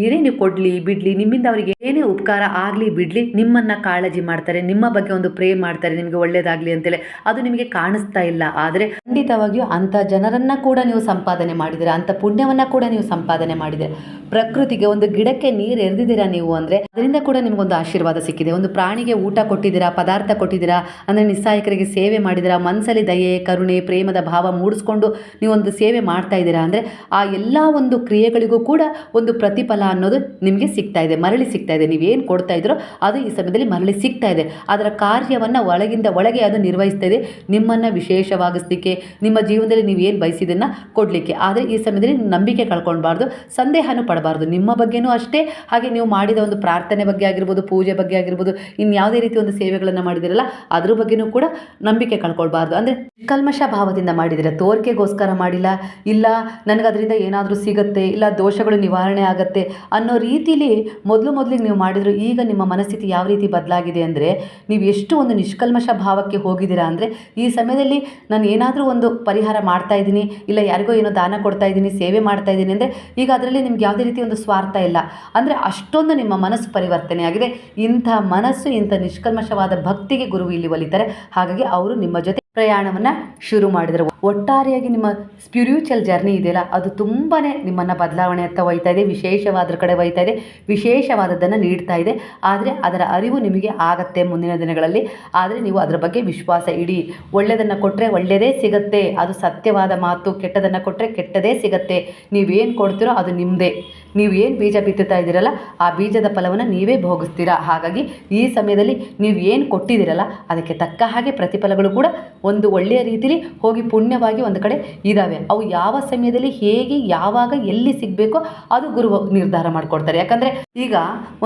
ಏನೇ ನೀವು ಕೊಡಲಿ, ಬಿಡಲಿ, ನಿಮ್ಮಿಂದ ಅವರಿಗೆ ಏನೇ ಉಪಕಾರ ಆಗಲಿ, ಬಿಡಲಿ, ನಿಮ್ಮನ್ನು ಕಾಳಜಿ ಮಾಡ್ತಾರೆ, ನಿಮ್ಮ ಬಗ್ಗೆ ಒಂದು ಪ್ರೇ ಮಾಡ್ತಾರೆ, ನಿಮಗೆ ಒಳ್ಳೇದಾಗಲಿ ಅಂತೇಳಿ. ಅದು ನಿಮಗೆ ಕಾಣಿಸ್ತಾ ಇಲ್ಲ. ಆದರೆ ಖಂಡಿತವಾಗಿಯೂ ಅಂಥ ಜನರನ್ನು ಕೂಡ ನೀವು ಸಂಪಾದನೆ ಮಾಡಿದ್ದೀರಾ, ಅಂಥ ಪುಣ್ಯವನ್ನು ಕೂಡ ನೀವು ಸಂಪಾದನೆ ಮಾಡಿದರೆ ಪ್ರಕೃತಿಗೆ ಒಂದು ಗಿಡಕ್ಕೆ ನೀರು ಎರೆದಿದ್ದೀರಾ ನೀವು ಅಂದರೆ, ಅದರಿಂದ ಕೂಡ ನಿಮಗೊಂದು ಆಶೀರ್ವಾದ ಸಿಕ್ಕಿದೆ. ಒಂದು ಪ್ರಾಣಿಗೆ ಊಟ ಕೊಟ್ಟಿದ್ದೀರಾ, ಪದಾರ್ಥ ಕೊಟ್ಟಿದ್ದೀರಾ, ಅಂದರೆ ನಿಸ್ಸಾಯಕರಿಗೆ ಸೇವೆ ಮಾಡಿದಿರಾ ಮನಸ್ಸಲ್ಲಿ ದಯೆ, ಕರುಣೆ, ಪ್ರೇಮದ ಭಾವ ಮೂಡಿಸ್ಕೊಂಡು ನೀವೊಂದು ಸೇವೆ ಮಾಡ್ತಾ ಇದ್ದೀರಾ ಅಂದರೆ, ಆ ಎಲ್ಲ ಒಂದು ಕ್ರಿಯೆಗಳಿಗೂ ಕೂಡ ಒಂದು ಪ್ರತಿಫಲ ಅನ್ನೋದು ನಿಮಗೆ ಸಿಗ್ತಾ ಇದೆ, ಮರಳಿ ಸಿಗ್ತಾ ಇದೆ. ನೀವೇನು ಕೊಡ್ತಾ ಇದ್ರೋ ಅದು ಈ ಸಮಯದಲ್ಲಿ ಮರಳಿ ಸಿಗ್ತಾ ಇದೆ. ಅದರ ಕಾರ್ಯವನ್ನು ಒಳಗಿಂದ ಒಳಗೆ ಅದು ನಿರ್ವಹಿಸ್ತಾ ಇದೆ. ನಿಮ್ಮನ್ನು ವಿಶೇಷವಾಗಿಸ್ಲಿಕ್ಕೆ, ನಿಮ್ಮ ಜೀವನದಲ್ಲಿ ನೀವೇನು ಬಯಸಿದ್ದನ್ನು ಕೊಡಲಿಕ್ಕೆ. ಆದರೆ ಈ ಸಮಯದಲ್ಲಿ ನಂಬಿಕೆ ಕಳ್ಕೊಳ್ಬಾರ್ದು, ಸಂದೇಹನೂ ಪಡಬಾರ್ದು. ನಿಮ್ಮ ಬಗ್ಗೆನೂ ಅಷ್ಟೇ. ಹಾಗೆ ನೀವು ಮಾಡಿದ ಒಂದು ಪ್ರಾರ್ಥನೆ ಬಗ್ಗೆ ಆಗಿರ್ಬೋದು, ಪೂಜೆ ಬಗ್ಗೆ ಆಗಿರ್ಬೋದು ಇನ್ಯಾವುದೇ ರೀತಿ ಒಂದು ಸೇವೆಗಳನ್ನು ಮಾಡಿದಿರಲ್ಲ, ಅದ್ರ ಬಗ್ಗೆನೂ ಕೂಡ ನಂಬಿಕೆ ಕಳ್ಕೊಳ್ಬಾರ್ದು. ಅಂದರೆ ಕಲ್ಮಶ ಭಾವದಿಂದ ಮಾಡಿದರೆ ತೋರಿಕೆಗೋಸ್ಕರ ಮಾಡಿಲ್ಲ, ಇಲ್ಲ ನನಗೆ ಅದರಿಂದ ಏನಾದರೂ ಸಿಗುತ್ತೆ, ಇಲ್ಲ ದೋಷಗಳು ನಿವಾರಣೆ ಆಗುತ್ತೆ ಅನ್ನೋ ರೀತಿಲಿ ಮೊದಲು ಮೊದಲಿಗೆ ನೀವು ಮಾಡಿದ್ರು, ಈಗ ನಿಮ್ಮ ಮನಸ್ಥಿತಿ ಯಾವ ರೀತಿ ಬದಲಾಗಿದೆ ಅಂದರೆ ನೀವು ಎಷ್ಟು ಒಂದು ನಿಷ್ಕಲ್ಮಶ ಭಾವಕ್ಕೆ ಹೋಗಿದ್ದೀರಾ ಅಂದರೆ ಈ ಸಮಯದಲ್ಲಿ ನಾನು ಏನಾದರೂ ಒಂದು ಪರಿಹಾರ ಮಾಡ್ತಾ ಇದ್ದೀನಿ, ಇಲ್ಲ ಯಾರಿಗೋ ಏನೋ ದಾನ ಕೊಡ್ತಾ ಇದ್ದೀನಿ, ಸೇವೆ ಮಾಡ್ತಾ ಇದ್ದೀನಿ ಅಂದರೆ ಈಗ ಅದರಲ್ಲಿ ನಿಮ್ಗೆ ಯಾವುದೇ ರೀತಿ ಒಂದು ಸ್ವಾರ್ಥ ಇಲ್ಲ. ಅಂದರೆ ಅಷ್ಟೊಂದು ನಿಮ್ಮ ಮನಸ್ಸು ಪರಿವರ್ತನೆ ಆಗಿದೆ. ಇಂಥ ಮನಸ್ಸು, ಇಂಥ ನಿಷ್ಕಲ್ಮಶವಾದ ಭಕ್ತಿಗೆ ಗುರು ಇಲ್ಲಿ ಒಲಿತಾರೆ. ಹಾಗಾಗಿ ಅವರು ನಿಮ್ಮ ಜೊತೆ ಪ್ರಯಾಣವನ್ನು ಶುರು ಮಾಡಿದರು. ಒಟ್ಟಾರೆಯಾಗಿ ನಿಮ್ಮ ಸ್ಪಿರಿಚುವಲ್ ಜರ್ನಿ ಇದೆಯಲ್ಲ, ಅದು ತುಂಬಾ ನಿಮ್ಮನ್ನು ಬದಲಾವಣೆ ಹತ್ತ ಒಯ್ತಾ ಇದೆ, ವಿಶೇಷವಾದ್ರ ಕಡೆ ಒಯ್ತಾ ಇದೆ, ವಿಶೇಷವಾದದ್ದನ್ನು ನೀಡ್ತಾ ಇದೆ. ಆದರೆ ಅದರ ಅರಿವು ನಿಮಗೆ ಆಗತ್ತೆ ಮುಂದಿನ ದಿನಗಳಲ್ಲಿ. ಆದರೆ ನೀವು ಅದರ ಬಗ್ಗೆ ವಿಶ್ವಾಸ ಇಡಿ. ಒಳ್ಳೆಯದನ್ನು ಕೊಟ್ಟರೆ ಒಳ್ಳೆಯದೇ ಸಿಗತ್ತೆ, ಅದು ಸತ್ಯವಾದ ಮಾತು, ಕೆಟ್ಟದನ್ನು ಕೊಟ್ಟರೆ ಕೆಟ್ಟದೇ ಸಿಗತ್ತೆ. ನೀವೇನು ಕೊಡ್ತೀರೋ ಅದು ನಿಮ್ಮದೇ ನೀವು ಏನು ಬೀಜ ಬಿತ್ತುತ್ತಾ ಇದ್ದೀರಲ್ಲ, ಆ ಬೀಜದ ಫಲವನ್ನು ನೀವೇ ಭೋಗಿಸ್ತೀರಾ? ಹಾಗಾಗಿ ಈ ಸಮಯದಲ್ಲಿ ನೀವು ಏನು ಕೊಟ್ಟಿದ್ದೀರಲ್ಲ, ಅದಕ್ಕೆ ತಕ್ಕ ಹಾಗೆ ಪ್ರತಿಫಲಗಳು ಕೂಡ ಒಂದು ಒಳ್ಳೆಯ ರೀತಿಯಲ್ಲಿ ಹೋಗಿ ಪುಣ್ಯವಾಗಿ ಒಂದು ಕಡೆ ಇದ್ದಾವೆ ಅವು ಯಾವ ಸಮಯದಲ್ಲಿ ಹೇಗೆ, ಯಾವಾಗ, ಎಲ್ಲಿ ಸಿಗಬೇಕೋ ಅದು ಗುರು ನಿರ್ಧಾರ ಮಾಡಿಕೊಡ್ತಾರೆ. ಯಾಕಂದರೆ ಈಗ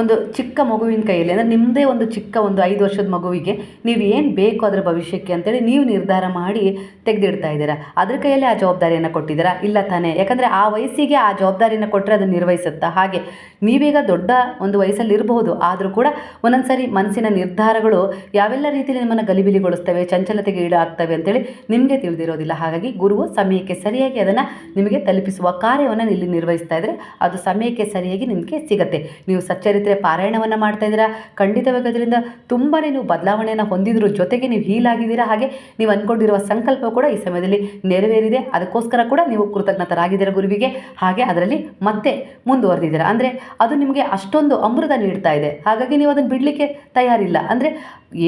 ಒಂದು ಚಿಕ್ಕ ಮಗುವಿನ ಕೈಯಲ್ಲಿ, ಅಂದರೆ ನಿಮ್ಮದೇ ಒಂದು ಚಿಕ್ಕ ಒಂದು ಐದು ವರ್ಷದ ಮಗುವಿಗೆ ನೀವು ಏನು ಬೇಕು ಅದರ ಭವಿಷ್ಯಕ್ಕೆ ಅಂತೇಳಿ ನೀವು ನಿರ್ಧಾರ ಮಾಡಿ ತೆಗೆದಿಡ್ತಾ ಇದ್ದೀರಾ. ಅದ್ರ ಕೈಯಲ್ಲಿ ಆ ಜವಾಬ್ದಾರಿಯನ್ನು ಕೊಟ್ಟಿದ್ದೀರಾ? ಇಲ್ಲ ತಾನೇ. ಯಾಕಂದರೆ ಆ ವಯಸ್ಸಿಗೆ ಆ ಜವಾಬ್ದಾರಿಯನ್ನು ಕೊಟ್ಟರೆ ಅದು ನಿರ್ವಹಿಸುತ್ತಾ ಹಾಗೆ ನೀವೀಗ ದೊಡ್ಡ ಒಂದು ವಯಸ್ಸಲ್ಲಿ ಇರಬಹುದು ಆದರೂ ಕೂಡ ಒಂದೊಂದು ಸರಿ ಮನಸ್ಸಿನ ನಿರ್ಧಾರಗಳು ಯಾವೆಲ್ಲ ರೀತಿಯಲ್ಲಿ ನಿಮ್ಮನ್ನು ಗಲಿಬಿಲಿಗೊಳಿಸ್ತವೆ, ಚಂಚಲತೆಗೆ ಈಡಾಗ್ತವೆ ಅಂತೇಳಿ ನಿಮಗೆ ತಿಳಿದಿರೋದಿಲ್ಲ. ಹಾಗಾಗಿ ಗುರುವು ಸಮಯಕ್ಕೆ ಸರಿಯಾಗಿ ಅದನ್ನು ನಿಮಗೆ ತಲುಪಿಸುವ ಕಾರ್ಯವನ್ನು ಇಲ್ಲಿ ನಿರ್ವಹಿಸ್ತಾ ಇದ್ದರೆ. ಅದು ಸಮಯಕ್ಕೆ ಸರಿಯಾಗಿ ನಿಮಗೆ ಸಿಗತ್ತೆ. ನೀವು ಸಚ್ಚರಿತ್ರೆ ಪಾರಾಯಣವನ್ನು ಮಾಡ್ತಾ ಇದ್ದೀರಾ? ಖಂಡಿತವಾಗಿ ಅದರಿಂದ ತುಂಬಾ ನೀವು ಬದಲಾವಣೆಯನ್ನು ಹೊಂದಿದ್ರು ಜೊತೆಗೆ ನೀವು ಹೀಲ್ ಆಗಿದ್ದೀರಾ ಹಾಗೆ ನೀವು ಅಂದ್ಕೊಂಡಿರುವ ಸಂಕಲ್ಪ ಕೂಡ ಈ ಸಮಯದಲ್ಲಿ ನೆರವೇರಿದೆ. ಅದಕ್ಕೋಸ್ಕರ ಕೂಡ ನೀವು ಕೃತಜ್ಞತರಾಗಿದ್ದೀರ ಗುರುವಿಗೆ? ಹಾಗೆ ಅದರಲ್ಲಿ ಮತ್ತೆ ಮುಂದುವರೆದಿದ್ದೀರಾ. ಅಂದರೆ ಅದು ನಿಮಗೆ ಅಷ್ಟೊಂದು ಅಮೃತ ನೀಡ್ತಾ ಇದೆ. ಹಾಗಾಗಿ ನೀವು ಅದನ್ನು ಬಿಡಲಿಕ್ಕೆ ತಯಾರಿಲ್ಲ. ಅಂದರೆ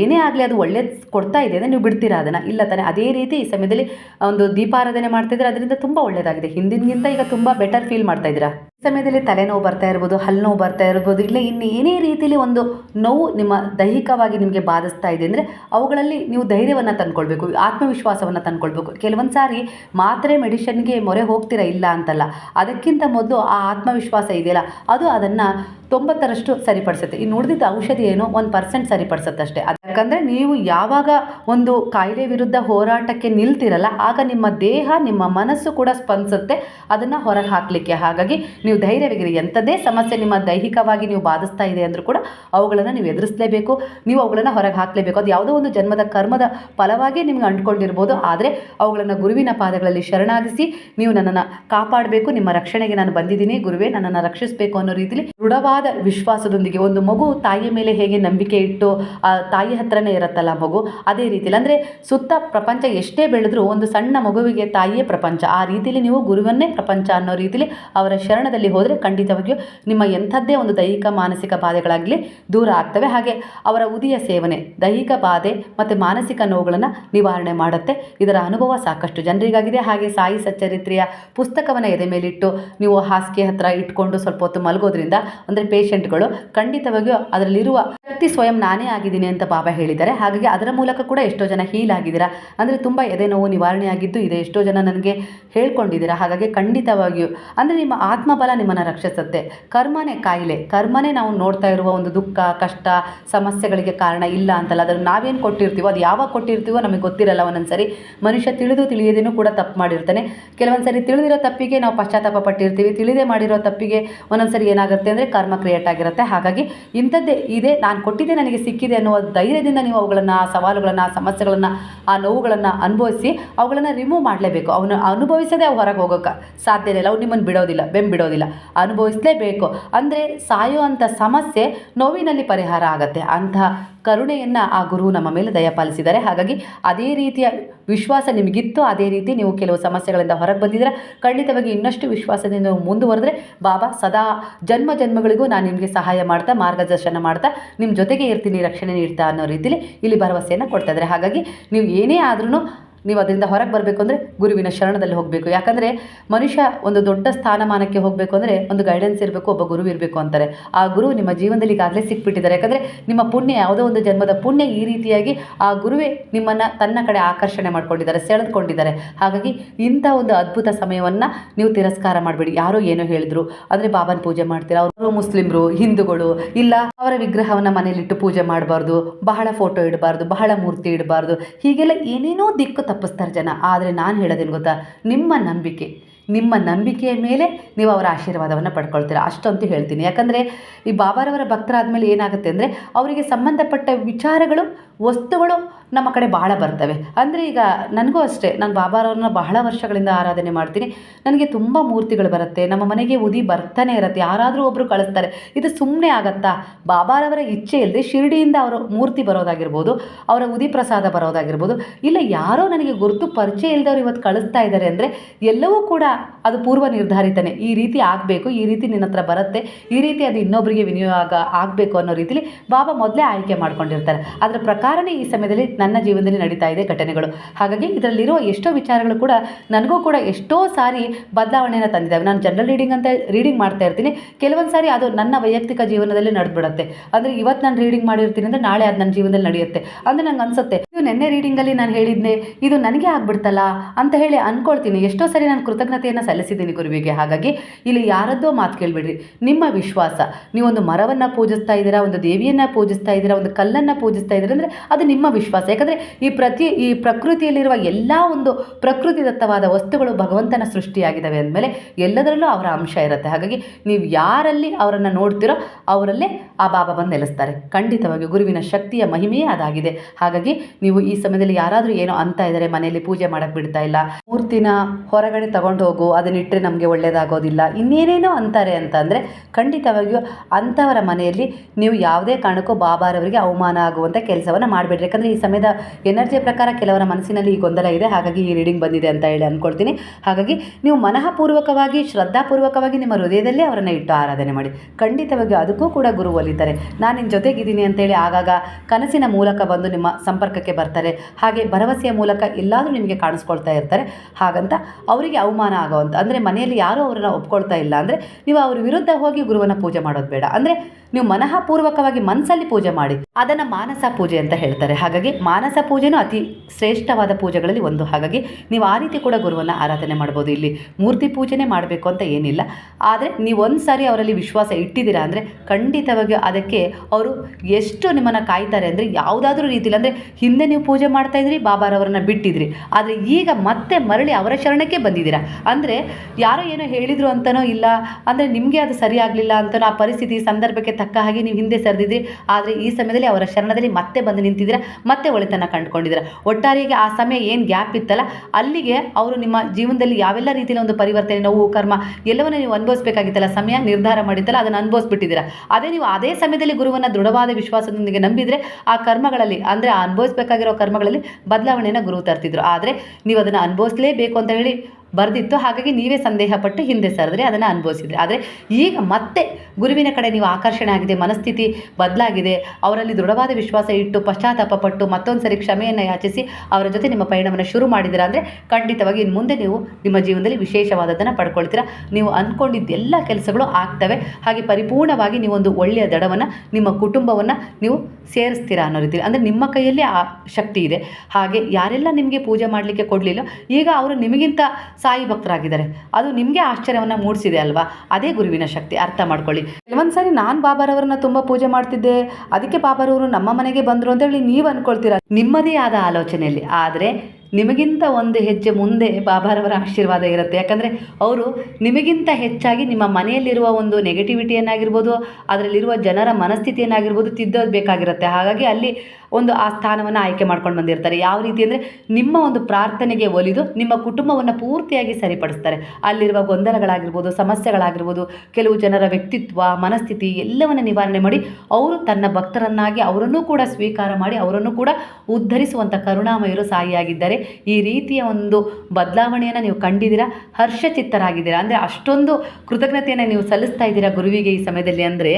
ಏನೇ ಆಗಲಿ ಅದು ಒಳ್ಳೇದು ಕೊಡ್ತಾ ಇದೆ ಅಂದರೆ ನೀವು ಬಿಡ್ತೀರಾ ಅದನ್ನು. ಇಲ್ಲ ತಾನೇ, ಅದೇ ರೀತಿ ಈ ಸಮಯದಲ್ಲಿ ಒಂದು ದೀಪಾರಾಧನೆ ಮಾಡ್ತಿದ್ರೆ ಅದರಿಂದ ತುಂಬ ಒಳ್ಳೆಯದಾಗಿದೆ ಹಿಂದಿನಗಿಂತ ಈಗ ತುಂಬ ಬೆಟರ್ ಫೀಲ್ ಮಾಡ್ತಾ ಇದ್ದೀರಾ? ಸಮಯದಲ್ಲಿ ತಲೆನೋವು ಬರ್ತಾ ಇರ್ಬೋದು ಹಲ್ಲು ನೋವು ಬರ್ತಾ ಇರ್ಬೋದು, ಇಲ್ಲ ಇನ್ನು ಏನೇ ರೀತಿಯಲ್ಲಿ ಒಂದು ನೋವು ನಿಮ್ಮ ದೈಹಿಕವಾಗಿ ನಿಮಗೆ ಬಾಧಿಸ್ತಾ ಇದೆ ಅಂದರೆ ಅವುಗಳಲ್ಲಿ ನೀವು ಧೈರ್ಯವನ್ನು ತಂದ್ಕೊಳ್ಬೇಕು, ಆತ್ಮವಿಶ್ವಾಸವನ್ನು ತಂದ್ಕೊಳ್ಬೇಕು. ಕೆಲವೊಂದು ಸಾರಿ ಮಾತ್ರೆ ಮೆಡಿಷನ್ಗೆ ಮೊರೆ ಹೋಗ್ತೀರ, ಇಲ್ಲ ಅಂತಲ್ಲ, ಅದಕ್ಕಿಂತ ಮೊದಲು ಆ ಆತ್ಮವಿಶ್ವಾಸ ಇದೆಯಲ್ಲ, ಅದು ಅದನ್ನು ತೊಂಬತ್ತರಷ್ಟು ಸರಿಪಡಿಸುತ್ತೆ. ಇನ್ನು ಉಳಿದಿದ್ದ ಔಷಧಿ ಏನೋ? ಒಂದು ಪರ್ಸೆಂಟ್ ಸರಿಪಡಿಸುತ್ತಷ್ಟೇ. ಯಾಕಂದರೆ ನೀವು ಯಾವಾಗ ಒಂದು ಕಾಯಿಲೆ ವಿರುದ್ಧ ಹೋರಾಟಕ್ಕೆ ನಿಲ್ತಿರಲ್ಲ, ಆಗ ನಿಮ್ಮ ದೇಹ, ನಿಮ್ಮ ಮನಸ್ಸು ಕೂಡ ಸ್ಪಂದಿಸುತ್ತೆ, ಅದನ್ನು ಹೊರಗೆ ಹಾಕಲಿಕ್ಕೆ. ಹಾಗಾಗಿ ನೀವು ಧೈರ್ಯವಾಗಿರಿ. ಎಂಥದೇ ಸಮಸ್ಯೆ ನಿಮ್ಮ ದೈಹಿಕವಾಗಿ ನೀವು ಬಾಧಿಸ್ತಾ ಇದೆ ಅಂದರೂ ಕೂಡ ಅವುಗಳನ್ನು ನೀವು ಎದುರಿಸಲೇಬೇಕು. ನೀವು ಅವುಗಳನ್ನು ಹೊರಗೆ ಹಾಕಲೇಬೇಕು. ಅದು ಯಾವುದೋ ಒಂದು ಜನ್ಮದ ಕರ್ಮದ ಫಲವಾಗಿ ನಿಮ್ಗೆ ಅಂಟ್ಕೊಂಡಿರ್ಬೋದು. ಆದರೆ ಅವುಗಳನ್ನು ಗುರುವಿನ ಪಾದಗಳಲ್ಲಿ ಶರಣಾಗಿಸಿ ನೀವು ನನ್ನನ್ನು ಕಾಪಾಡಬೇಕು. ನಿಮ್ಮ ರಕ್ಷಣೆಗೆ ನಾನು ಬಂದಿದ್ದೀನಿ. ಗುರುವೇ, ನನ್ನನ್ನು ರಕ್ಷಿಸಬೇಕು ಅನ್ನೋ ರೀತಿಯಲ್ಲಿ ದೃಢವಾದ ವಿಶ್ವಾಸದೊಂದಿಗೆ ಒಂದು ಮಗು ತಾಯಿಯ ಮೇಲೆ ಹೇಗೆ ನಂಬಿಕೆ ಇಟ್ಟು, ಆ ತಾಯಿ ಹತ್ರನೇ ಇರುತ್ತಲ್ಲ ಮಗು? ಅದೇ ರೀತಿಯಲ್ಲಿ ಅಂದರೆ ಸುತ್ತ ಪ್ರಪಂಚ ಎಷ್ಟೇ ಬೆಳೆದರೂ ಒಂದು ಸಣ್ಣ ಮಗುವಿಗೆ ತಾಯಿಯೇ ಪ್ರಪಂಚ. ಆ ರೀತಿಯಲ್ಲಿ ನೀವು ಗುರುವನ್ನೇ ಪ್ರಪಂಚ ಅನ್ನೋ ರೀತಿಯಲ್ಲಿ ಅವರ ಶರಣದಲ್ಲಿ ಹೋದರೆ ಖಂಡಿತವಾಗಿಯೂ ನಿಮ್ಮ ಎಂಥದ್ದೇ ಒಂದು ದೈಹಿಕ, ಮಾನಸಿಕ ಬಾಧೆಗಳಾಗಲಿ ದೂರ ಆಗ್ತವೆ. ಹಾಗೆ ಅವರ ಉದಿಯ ಸೇವನೆ, ದೈಹಿಕ ಬಾಧೆ ಮತ್ತು ಮಾನಸಿಕ ನೋವುಗಳನ್ನು ನಿವಾರಣೆ ಮಾಡುತ್ತೆ. ಇದರ ಅನುಭವ ಸಾಕಷ್ಟು ಜನರಿಗಾಗಿದೆ. ಹಾಗೆ ಸಾಯಿ ಸಚ್ಚರಿತ್ರೆಯ ಪುಸ್ತಕವನ್ನು ಎದೆ ಮೇಲಿಟ್ಟು ನೀವು ಹಾಸಿಗೆ ಹತ್ರ ಇಟ್ಕೊಂಡು ಸ್ವಲ್ಪ ಹೊತ್ತು ಮಲಗೋದ್ರಿಂದ ಅಂದರೆ ಪೇಷಂಟ್ಗಳು ಖಂಡಿತವಾಗಿಯೂ ಅದರಲ್ಲಿರುವ ಶಕ್ತಿ ಸ್ವಯಂ ನಾನೇ ಆಗಿದ್ದೀನಿ ಅಂತ ಬಾಬಾ ಹೇಳಿದ್ದಾರೆ. ಹಾಗಾಗಿ ಅದರ ಮೂಲಕ ಕೂಡ ಎಷ್ಟೋ ಜನ ಹೀಲ್ ಆಗಿದ್ದೀರಾ. ಅಂದರೆ ತುಂಬ ಎದೆ ನೋವು ನಿವಾರಣೆ ಆಗಿದ್ದು ಇದೆ. ಎಷ್ಟೋ ಜನ ನನಗೆ ಹೇಳ್ಕೊಂಡಿದ್ದೀರಾ. ಹಾಗಾಗಿ ಖಂಡಿತವಾಗಿಯೂ, ಅಂದರೆ ನಿಮ್ಮ ಆತ್ಮಬಲ ನಿಮ್ಮನ್ನು ರಕ್ಷಿಸುತ್ತೆ. ಕರ್ಮನೇ ಕಾಯಿಲೆ. ಕರ್ಮನೇ ನಾವು ನೋಡ್ತಾ ಇರುವ ಒಂದು ದುಃಖ, ಕಷ್ಟ, ಸಮಸ್ಯೆಗಳಿಗೆ ಕಾರಣ ಇಲ್ಲ ಅಂತಲ್ಲ. ಅದನ್ನು ನಾವೇನು ಕೊಟ್ಟಿರ್ತೀವೋ, ಅದು ಯಾವಾಗ ಕೊಟ್ಟಿರ್ತೀವೋ ನಮಗೆ ಗೊತ್ತಿರಲ್ಲ ಒಂದೊಂದು ಸರಿ ಮನುಷ್ಯ ತಿಳಿದು ತಿಳಿಯದೇನೂ ಕೂಡ ತಪ್ಪು ಮಾಡಿರ್ತಾನೆ. ಕೆಲವೊಂದು ಸರಿ ತಿಳಿದಿರೋ ತಪ್ಪಿಗೆ ನಾವು ಪಶ್ಚಾತ್ತಾಪ ಪಟ್ಟಿರ್ತೀವಿ. ತಿಳಿದೇ ಮಾಡಿರೋ ತಪ್ಪಿಗೆ ಒಂದೊಂದು ಸರಿ ಏನಾಗುತ್ತೆ ಅಂದರೆ ಕರ್ಮ ಕ್ರಿಯೇಟ್ ಆಗಿರುತ್ತೆ. ಹಾಗಾಗಿ ಇಂಥದ್ದೇ ಇದೆ. ನಾನು ಕೊಟ್ಟಿದ್ದೆ ನನಗೆ ಸಿಕ್ಕಿದೆ ಅನ್ನುವ ಧೈರ್ಯದಿಂದ ನೀವು ಅವುಗಳನ್ನು ಆ ಸವಾಲುಗಳನ್ನು ಆ ಸಮಸ್ಯೆಗಳನ್ನು, ಆ ನೋವುಗಳನ್ನು ಅನುಭವಿಸಿ ಅವುಗಳನ್ನು ರಿಮೂವ್ ಮಾಡಲೇಬೇಕು. ಅವನ್ನ ಅನುಭವಿಸದೆ ಅವು ಹೊರಗೆ ಹೋಗೋಕೆ ಸಾಧ್ಯನೇ ಇಲ್ಲ. ಅವು ನಿಮ್ಮನ್ನು ಬಿಡೋದಿಲ್ಲ ಬೆಂಬಿಡೋದಿಲ್ಲ ಅನುಭವಿಸಲೇಬೇಕು. ಅಂದರೆ ಸಾಯೋ ಅಂಥ ಸಮಸ್ಯೆ ನೋವಿನಲ್ಲಿ ಪರಿಹಾರ ಆಗುತ್ತೆ. ಅಂತಹ ಕರುಣೆಯನ್ನು ಆ ಗುರು ನಮ್ಮ ಮೇಲೆ ದಯಪಾಲಿಸಿದ್ದಾರೆ. ಹಾಗಾಗಿ ಅದೇ ರೀತಿಯ ವಿಶ್ವಾಸ ನಿಮಗಿತ್ತು. ಅದೇ ರೀತಿ ನೀವು ಕೆಲವು ಸಮಸ್ಯೆಗಳಿಂದ ಹೊರಗೆ ಬಂದಿದ್ದೀರಾ. ಖಂಡಿತವಾಗಿ ಇನ್ನಷ್ಟು ವಿಶ್ವಾಸದಿಂದ ನೀವು ಮುಂದುವರೆದ್ರೆ ಬಾಬಾ ಸದಾ ಜನ್ಮ ಜನ್ಮಗಳಿಗೂ ನಾನು ನಿಮಗೆ ಸಹಾಯ ಮಾಡ್ತಾ, ಮಾರ್ಗದರ್ಶನ ಮಾಡ್ತಾ ನಿಮ್ಮ ಜೊತೆಗೆ ಇರ್ತೀನಿ, ರಕ್ಷಣೆ ನೀಡ್ತಾ ಅನ್ನೋ ರೀತಿಯಲ್ಲಿ ಇಲ್ಲಿ ಭರವಸೆಯನ್ನು ಕೊಡ್ತಾ ಇದ್ದಾರೆ. ಹಾಗಾಗಿ ನೀವು ಏನೇ ಆದ್ರೂ ನೀವು ಅದರಿಂದ ಹೊರಗೆ ಬರಬೇಕು ಅಂದರೆ ಗುರುವಿನ ಶರಣದಲ್ಲಿ ಹೋಗಬೇಕು. ಯಾಕಂದರೆ ಮನುಷ್ಯ ಒಂದು ದೊಡ್ಡ ಸ್ಥಾನಮಾನಕ್ಕೆ ಹೋಗಬೇಕು ಅಂದರೆ ಒಂದು ಗೈಡೆನ್ಸ್ ಇರಬೇಕು, ಒಬ್ಬ ಗುರು ಇರಬೇಕು ಅಂತಾರೆ. ಆ ಗುರು ನಿಮ್ಮ ಜೀವನದಲ್ಲಿ ಈಗಾಗಲೇ ಸಿಕ್ಬಿಟ್ಟಿದ್ದಾರೆ. ಯಾಕಂದರೆ ನಿಮ್ಮ ಪುಣ್ಯ, ಯಾವುದೋ ಒಂದು ಜನ್ಮದ ಪುಣ್ಯ ಈ ರೀತಿಯಾಗಿ ಆ ಗುರುವೇ ನಿಮ್ಮನ್ನು ತನ್ನ ಕಡೆ ಆಕರ್ಷಣೆ ಮಾಡ್ಕೊಂಡಿದ್ದಾರೆ, ಸೆಳೆದುಕೊಂಡಿದ್ದಾರೆ. ಹಾಗಾಗಿ ಇಂಥ ಒಂದು ಅದ್ಭುತ ಸಮಯವನ್ನು ನೀವು ತಿರಸ್ಕಾರ ಮಾಡಬೇಡಿ. ಯಾರೋ ಏನೋ ಹೇಳಿದ್ರು. ಅಂದರೆ ಬಾಬನ್ ಪೂಜೆ ಮಾಡ್ತೀರಾ? ಅವರು ಮುಸ್ಲಿಮರು, ಹಿಂದೂಗಳು, ಇಲ್ಲ ಅವರ ವಿಗ್ರಹವನ್ನು ಮನೆಯಲ್ಲಿಟ್ಟು ಪೂಜೆ ಮಾಡಬಾರ್ದು, ಬಹಳ ಫೋಟೋ ಇಡಬಾರ್ದು, ಬಹಳ ಮೂರ್ತಿ ಇಡಬಾರ್ದು, ಹೀಗೆಲ್ಲ ಏನೇನೋ ದಿಕ್ಕು ತಪ್ಪಿಸ್ತಾರೆ ಜನ. ಆದರೆ ನಾನು ಹೇಳೋದೇನು ಗೊತ್ತಾ? ನಿಮ್ಮ ನಂಬಿಕೆ. ನಿಮ್ಮ ನಂಬಿಕೆಯ ಮೇಲೆ ನೀವು ಅವರ ಆಶೀರ್ವಾದವನ್ನು ಪಡ್ಕೊಳ್ತೀರ? ಅಷ್ಟಂತೂ ಹೇಳ್ತೀನಿ. ಯಾಕಂದರೆ ಈ ಬಾಬಾರವರ ಭಕ್ತರಾದ ಮೇಲೆ ಏನಾಗುತ್ತೆ ಅಂದರೆ, ಅವರಿಗೆ ಸಂಬಂಧಪಟ್ಟ ವಿಚಾರಗಳು, ವಸ್ತುಗಳು ನಮ್ಮ ಕಡೆ ಬಹಳ ಬರ್ತವೆ. ಅಂದರೆ ಈಗ ನನಗೂ ಅಷ್ಟೇ, ನಾನು ಬಾಬಾರವ್ರನ್ನ ಬಹಳ ವರ್ಷಗಳಿಂದ ಆರಾಧನೆ ಮಾಡ್ತೀನಿ. ನನಗೆ ತುಂಬ ಮೂರ್ತಿಗಳು ಬರುತ್ತೆ, ನಮ್ಮ ಮನೆಗೆ ಉದಿ ಬರ್ತಾನೆ ಇರುತ್ತೆ, ಯಾರಾದರೂ ಒಬ್ಬರು ಕಳಿಸ್ತಾರೆ. ಇದು ಸುಮ್ಮನೆ ಆಗತ್ತಾ? ಬಾಬಾರವರ ಇಚ್ಛೆ ಇಲ್ಲದೆ ಶಿರಡಿಯಿಂದ ಅವರ ಮೂರ್ತಿ ಬರೋದಾಗಿರ್ಬೋದು, ಅವರ ಉದಿ ಪ್ರಸಾದ ಬರೋದಾಗಿರ್ಬೋದು, ಇಲ್ಲ ಯಾರೋ ನನಗೆ ಗುರುತು ಪರಿಚಯ ಇಲ್ಲದವರು ಇವತ್ತು ಕಳಿಸ್ತಾ ಇದ್ದಾರೆ ಅಂದರೆ ಎಲ್ಲವೂ ಕೂಡ ಅದು ಪೂರ್ವ ನಿರ್ಧಾರಿತನೇ. ಈ ರೀತಿ ಆಗಬೇಕು, ಈ ರೀತಿ ನಿನ್ನ ಹತ್ರ ಬರುತ್ತೆ, ಈ ರೀತಿ ಅದು ಇನ್ನೊಬ್ಬರಿಗೆ ವಿನಿಯೋಗ ಆಗಬೇಕು ಅನ್ನೋ ರೀತಿಲಿ ಬಾಬಾ ಮೊದಲೇ ಆಯ್ಕೆ ಮಾಡ್ಕೊಂಡಿರ್ತಾರೆ. ಅದರ ಪ್ರಕಾರನೇ ಈ ಸಮಯದಲ್ಲಿ ನನ್ನ ಜೀವನದಲ್ಲಿ ನಡೀತಾ ಇದೆ ಘಟನೆಗಳು. ಹಾಗಾಗಿ ಇದರಲ್ಲಿರುವ ಎಷ್ಟೋ ವಿಚಾರಗಳು ಕೂಡ ನನಗೂ ಕೂಡ ಎಷ್ಟೋ ಸಾರಿ ಬದಲಾವಣೆಯನ್ನು ತಂದಿದ್ದಾವೆ. ನಾನು ಜನರಲ್ ರೀಡಿಂಗ್ ಅಂತ ರೀಡಿಂಗ್ ಮಾಡ್ತಾ ಇರ್ತೀನಿ. ಕೆಲವೊಂದು ಸಾರಿ ಅದು ನನ್ನ ವೈಯಕ್ತಿಕ ಜೀವನದಲ್ಲಿ ನಡೆದ್ಬಿಡುತ್ತೆ. ಅಂದರೆ ಇವತ್ತು ನಾನು ರೀಡಿಂಗ್ ಮಾಡಿರ್ತೀನಿ ಅಂದರೆ ನಾಳೆ ಅದು ನನ್ನ ಜೀವನದಲ್ಲಿ ನಡೆಯುತ್ತೆ ಅಂದರೆ ನಂಗೆ ಅನ್ಸುತ್ತೆ, ಇದು ನೆನ್ನೆ ರೀಡಿಂಗಲ್ಲಿ ನಾನು ಹೇಳಿದ್ನೆ, ಇದು ನನಗೆ ಆಗ್ಬಿಡ್ತಲ್ಲ ಅಂತ ಹೇಳಿ ಅನ್ಕೊಳ್ತೀನಿ. ಎಷ್ಟೋ ಸಾರಿ ನಾನು ಕೃತಜ್ಞತೆಯನ್ನು ಸಲ್ಲಿಸಿದ್ದೀನಿ ಗುರುವಿಗೆ. ಹಾಗಾಗಿ ಇಲ್ಲಿ ಯಾರದ್ದೋ ಮಾತು ಕೇಳಿಬಿಡ್ರಿ. ನಿಮ್ಮ ವಿಶ್ವಾಸ. ನೀವೊಂದು ಮರವನ್ನು ಪೂಜಿಸ್ತಾ ಇದ್ದೀರಾ, ಒಂದು ದೇವಿಯನ್ನು ಪೂಜಿಸ್ತಾ ಇದ್ದೀರಾ, ಒಂದು ಕಲ್ಲನ್ನು ಪೂಜಿಸ್ತಾ ಇದ್ದೀರಾ ಅಂದರೆ ಅದು ನಿಮ್ಮ ವಿಶ್ವಾಸ. ಯಾಕಂದರೆ ಈ ಪ್ರತಿ, ಈ ಪ್ರಕೃತಿಯಲ್ಲಿರುವ ಎಲ್ಲ ಒಂದು ಪ್ರಕೃತಿದತ್ತವಾದ ವಸ್ತುಗಳು ಭಗವಂತನ ಸೃಷ್ಟಿಯಾಗಿದ್ದಾವೆ ಅಂದಮೇಲೆ ಎಲ್ಲದರಲ್ಲೂ ಅವರ ಅಂಶ ಇರುತ್ತೆ. ಹಾಗಾಗಿ ನೀವು ಯಾರಲ್ಲಿ ಅವರನ್ನು ನೋಡ್ತಿರೋ ಅವರಲ್ಲೇ ಆ ಬಾಬಾ ಬಂದು ನೆಲೆಸ್ತಾರೆ. ಖಂಡಿತವಾಗಿ ಗುರುವಿನ ಶಕ್ತಿಯ ಮಹಿಮೆಯೇ ಅದಾಗಿದೆ. ಹಾಗಾಗಿ ನೀವು ಈ ಸಮಯದಲ್ಲಿ ಯಾರಾದರೂ ಏನೋ ಅಂತ ಇದ್ದಾರೆ, ಮನೆಯಲ್ಲಿ ಪೂಜೆ ಮಾಡೋಕ್ಕೆ ಬಿಡ್ತಾ ಇಲ್ಲ, ಮೂರ್ತಿನ ಹೊರಗಡೆ ತಗೊಂಡು ಹೋಗು ಅದನ್ನಿಟ್ಟರೆ ನಮಗೆ ಒಳ್ಳೆಯದಾಗೋದಿಲ್ಲ ಇನ್ನೇನೇನೋ ಅಂತಾರೆ ಅಂತ ಅಂದರೆ ಖಂಡಿತವಾಗಿಯೂ ಅಂಥವರ ಮನೆಯಲ್ಲಿ ನೀವು ಯಾವುದೇ ಕಾರಣಕ್ಕೂ ಬಾಬಾರವರಿಗೆ ಅವಮಾನ ಆಗುವಂಥ ಕೆಲಸವನ್ನು ಮಾಡಬೇಡ್ರಿ. ಯಾಕಂದರೆ ಈ ಸಮಯದ ಎನರ್ಜಿಯ ಪ್ರಕಾರ ಕೆಲವರ ಮನಸ್ಸಿನಲ್ಲಿ ಈ ಗೊಂದಲ ಇದೆ. ಹಾಗಾಗಿ ಈ ರೀಡಿಂಗ್ ಬಂದಿದೆ ಅಂತ ಹೇಳಿ ಅಂದ್ಕೊಳ್ತೀನಿ ಹಾಗಾಗಿ ನೀವು ಮನಃಪೂರ್ವಕವಾಗಿ, ಶ್ರದ್ಧಾಪೂರ್ವಕವಾಗಿ ನಿಮ್ಮ ಹೃದಯದಲ್ಲಿ ಅವರನ್ನು ಇಟ್ಟು ಆರಾಧನೆ ಮಾಡಿ. ಖಂಡಿತವಾಗಿ ಅದಕ್ಕೂ ಕೂಡ ಗುರು ಒಲಿತಾರೆ. ನಾನು ನಿನ್ನ ಜೊತೆಗಿದ್ದೀನಿ ಅಂತೇಳಿ ಆಗಾಗ ಕನಸಿನ ಮೂಲಕ ಬಂದು ನಿಮ್ಮ ಸಂಪರ್ಕಕ್ಕೆ ಬರ್ತಾರೆ. ಹಾಗೆ ಭರವಸೆಯ ಮೂಲಕ ಎಲ್ಲಾದರೂ ನಿಮಗೆ ಕಾಣಿಸ್ಕೊಳ್ತಾ ಇರ್ತಾರೆ. ಹಾಗಂತ ಅವರಿಗೆ ಅವಮಾನ ಆಗೋವಂಥ ಅಂದರೆ ಮನೆಯಲ್ಲಿ ಯಾರೂ ಅವರನ್ನು ಒಪ್ಕೊಳ್ತಾ ಇಲ್ಲ. ಅಂದರೆ ನೀವು ಅವ್ರ ವಿರುದ್ಧ ಹೋಗಿ ಗುರುವನ್ನು ಪೂಜೆ ಮಾಡೋದು ಬೇಡ. ಅಂದರೆ ನೀವು ಮನಃಪೂರ್ವಕವಾಗಿ ಮನಸ್ಸಲ್ಲಿ ಪೂಜೆ ಮಾಡಿ, ಅದನ್ನು ಮಾನಸ ಪೂಜೆ ಅಂತ ಹೇಳ್ತಾರೆ. ಹಾಗಾಗಿ ಮಾನಸ ಪೂಜೆನೂ ಅತಿ ಶ್ರೇಷ್ಠವಾದ ಪೂಜೆಗಳಲ್ಲಿ ಒಂದು. ಹಾಗಾಗಿ ನೀವು ಆ ರೀತಿ ಕೂಡ ಗುರುವನ್ನು ಆರಾಧನೆ ಮಾಡ್ಬೋದು. ಇಲ್ಲಿ ಮೂರ್ತಿ ಪೂಜೆನೇ ಮಾಡಬೇಕು ಅಂತ ಏನಿಲ್ಲ. ಆದರೆ ನೀವು ಒಂದು ಸಾರಿ ಅವರಲ್ಲಿ ವಿಶ್ವಾಸ ಇಟ್ಟಿದ್ದೀರಾ ಅಂದರೆ ಖಂಡಿತವಾಗಿ ಅದಕ್ಕೆ ಅವರು ಎಷ್ಟು ನಿಮ್ಮನ್ನು ಕಾಯ್ತಾರೆ ಅಂದರೆ ಯಾವುದಾದ್ರೂ ರೀತಿಲಿ, ಅಂದರೆ ಹಿಂದೆ ನೀವು ಪೂಜೆ ಮಾಡ್ತಾ ಇದ್ರಿ ಬಾಬಾರವರನ್ನ ಬಿಟ್ಟಿದ್ರಿ. ಆದರೆ ಈಗ ಮತ್ತೆ ಮರಳಿ ಅವರ ಶರಣಕ್ಕೆ ಬಂದಿದ್ದೀರಾ? ಅಂದರೆ ಯಾರೋ ಏನೋ ಹೇಳಿದರು ಅಂತನೋ ಇಲ್ಲ, ಅಂದರೆ ನಿಮಗೆ ಅದು ಸರಿಯಾಗಲಿಲ್ಲ ಅಂತನೋ ಆ ಪರಿಸ್ಥಿತಿ ಸಂದರ್ಭಕ್ಕೆ ತಕ್ಕ ಹಾಗೆ ನೀವು ಹಿಂದೆ ಸರಿದಿದ್ರಿ. ಆದರೆ ಈ ಸಮಯದಲ್ಲಿ ಅವರ ಶರಣದಲ್ಲಿ ಮತ್ತೆ ಬಂದು ನಿಂತಿದ್ದೀರಾ? ಮತ್ತೆ ಒಳಿತನ್ನು ಕಂಡುಕೊಂಡಿದ್ದೀರಾ? ಒಟ್ಟಾರೆಯಾಗಿ ಆ ಸಮಯ ಏನು ಗ್ಯಾಪ್ ಇತ್ತಲ್ಲ, ಅಲ್ಲಿಗೆ ಅವರು ನಿಮ್ಮ ಜೀವನದಲ್ಲಿ ಯಾವೆಲ್ಲ ರೀತಿಯಲ್ಲಿ ಒಂದು ಪರಿವರ್ತನೆ, ನೋವು, ಕರ್ಮ ಎಲ್ಲವನ್ನೂ ನೀವು ಅನುಭವಿಸಬೇಕಾಗಿತ್ತಲ್ಲ? ಸಮಯ ನಿರ್ಧಾರ ಮಾಡಿತ್ತಲ್ಲ, ಅದನ್ನು ಅನುಭವಿಸ್ಬಿಟ್ಟಿದ್ದೀರಾ? ಅದೇ ನೀವು ಅದೇ ಸಮಯದಲ್ಲಿ ಗುರುವನ್ನು ದೃಢವಾದ ವಿಶ್ವಾಸದೊಂದಿಗೆ ನಂಬಿದರೆ, ಆ ಕರ್ಮಗಳಲ್ಲಿ, ಅಂದರೆ ಆ ಅನುಭವಿಸಬೇಕಾಗಿರೋ ಕರ್ಮಗಳಲ್ಲಿ ಬದಲಾವಣೆಯನ್ನು ಗುರು ತರ್ತಿದ್ರು. ಆದರೆ ನೀವು ಅದನ್ನು ಅನುಭವಿಸಲೇಬೇಕು ಅಂತ ಹೇಳಿ ಬರೆದಿತ್ತು. ಹಾಗಾಗಿ ನೀವೇ ಸಂದೇಹ ಪಟ್ಟು ಹಿಂದೆ ಸರಿದ್ರೆ, ಅದನ್ನು ಅನುಭವಿಸಿದ್ರಿ. ಆದರೆ ಈಗ ಮತ್ತೆ ಗುರುವಿನ ಕಡೆ ನೀವು ಆಕರ್ಷಣೆ ಆಗಿದೆ, ಮನಸ್ಥಿತಿ ಬದಲಾಗಿದೆ, ಅವರಲ್ಲಿ ದೃಢವಾದ ವಿಶ್ವಾಸ ಇಟ್ಟು, ಪಶ್ಚಾತ್ತಾಪ ಪಟ್ಟು ಮತ್ತೊಂದು ಸರಿ ಕ್ಷಮೆಯನ್ನು ಯಾಚಿಸಿ ಅವರ ಜೊತೆ ನಿಮ್ಮ ಪಯಣವನ್ನು ಶುರು ಮಾಡಿದ್ದೀರಾ ಅಂದರೆ ಖಂಡಿತವಾಗಿ ಇನ್ನು ಮುಂದೆ ನೀವು ನಿಮ್ಮ ಜೀವನದಲ್ಲಿ ವಿಶೇಷವಾದದ್ದನ್ನು ಪಡ್ಕೊಳ್ತೀರಾ. ನೀವು ಅಂದ್ಕೊಂಡಿದ್ದ ಎಲ್ಲ ಕೆಲಸಗಳು ಆಗ್ತವೆ. ಹಾಗೆ ಪರಿಪೂರ್ಣವಾಗಿ ನೀವೊಂದು ಒಳ್ಳೆಯ ದಡವನ್ನು, ನಿಮ್ಮ ಕುಟುಂಬವನ್ನು ನೀವು ಸೇರಿಸ್ತೀರಾ ಅನ್ನೋ ರೀತಿ, ಅಂದರೆ ನಿಮ್ಮ ಕೈಯಲ್ಲಿ ಆ ಶಕ್ತಿ ಇದೆ. ಹಾಗೆ ಯಾರೆಲ್ಲ ನಿಮಗೆ ಪೂಜೆ ಮಾಡಲಿಕ್ಕೆ ಕೊಡಲಿಲ್ಲ, ಈಗ ಅವರು ನಿಮಗಿಂತ ಸಾಯಿ ಭಕ್ತರಾಗಿದ್ದಾರೆ. ಅದು ನಿಮಗೆ ಆಶ್ಚರ್ಯವನ್ನು ಮೂಡಿಸಿದೆ ಅಲ್ವಾ? ಅದೇ ಗುರುವಿನ ಶಕ್ತಿ, ಅರ್ಥ ಮಾಡ್ಕೊಳ್ಳಿ. ಕೆಲವೊಂದು ಸಾರಿ ನಾನು ಬಾಬಾರವ್ರನ್ನ ತುಂಬ ಪೂಜೆ ಮಾಡ್ತಿದ್ದೆ, ಅದಕ್ಕೆ ಬಾಬಾರವರು ನಮ್ಮ ಮನೆಗೆ ಬಂದರು ಅಂತೇಳಿ ನೀವು ಅಂದ್ಕೊಳ್ತೀರಾ ನಿಮ್ಮದೇ ಆದ ಆಲೋಚನೆಯಲ್ಲಿ. ಆದರೆ ನಿಮಗಿಂತ ಒಂದು ಹೆಜ್ಜೆ ಮುಂದೆ ಬಾಬಾರವರ ಆಶೀರ್ವಾದ ಇರುತ್ತೆ. ಯಾಕಂದರೆ ಅವರು ನಿಮಗಿಂತ ಹೆಚ್ಚಾಗಿ ನಿಮ್ಮ ಮನೆಯಲ್ಲಿರುವ ಒಂದು ನೆಗೆಟಿವಿಟಿಯನ್ನಾಗಿರ್ಬೋದು ಅದರಲ್ಲಿರುವ ಜನರ ಮನಸ್ಥಿತಿಯನ್ನಾಗಿರ್ಬೋದು ತಿದ್ದೋದು ಬೇಕಾಗಿರುತ್ತೆ. ಹಾಗಾಗಿ ಅಲ್ಲಿ ಒಂದು ಆ ಸ್ಥಾನವನ್ನು ಆಯ್ಕೆ ಮಾಡ್ಕೊಂಡು ಬಂದಿರ್ತಾರೆ. ಯಾವ ರೀತಿ ಅಂದರೆ ನಿಮ್ಮ ಒಂದು ಪ್ರಾರ್ಥನೆಗೆ ಒಲಿದು ನಿಮ್ಮ ಕುಟುಂಬವನ್ನು ಪೂರ್ತಿಯಾಗಿ ಸರಿಪಡಿಸ್ತಾರೆ. ಅಲ್ಲಿರುವ ಗೊಂದಲಗಳಾಗಿರ್ಬೋದು, ಸಮಸ್ಯೆಗಳಾಗಿರ್ಬೋದು, ಕೆಲವು ಜನರ ವ್ಯಕ್ತಿತ್ವ, ಮನಸ್ಥಿತಿ ಎಲ್ಲವನ್ನು ನಿವಾರಣೆ ಮಾಡಿ ಅವರು ತನ್ನ ಭಕ್ತರನ್ನಾಗಿ ಅವರನ್ನು ಕೂಡ ಸ್ವೀಕಾರ ಮಾಡಿ ಅವರನ್ನು ಕೂಡ ಉದ್ಧರಿಸುವಂಥ ಕರುಣಾಮಯರು ಸಾಯಿಯಾಗಿದ್ದಾರೆ. ಈ ರೀತಿಯ ಒಂದು ಬದಲಾವಣೆಯನ್ನು ನೀವು ಕಂಡಿದ್ದೀರಾ? ಹರ್ಷಚಿತ್ತರಾಗಿದ್ದೀರಾ? ಅಂದರೆ ಅಷ್ಟೊಂದು ಕೃತಜ್ಞತೆಯನ್ನು ನೀವು ಸಲ್ಲಿಸ್ತಾ ಇದ್ದೀರಾ ಗುರುವಿಗೆ ಈ ಸಮಯದಲ್ಲಿ? ಅಂದರೆ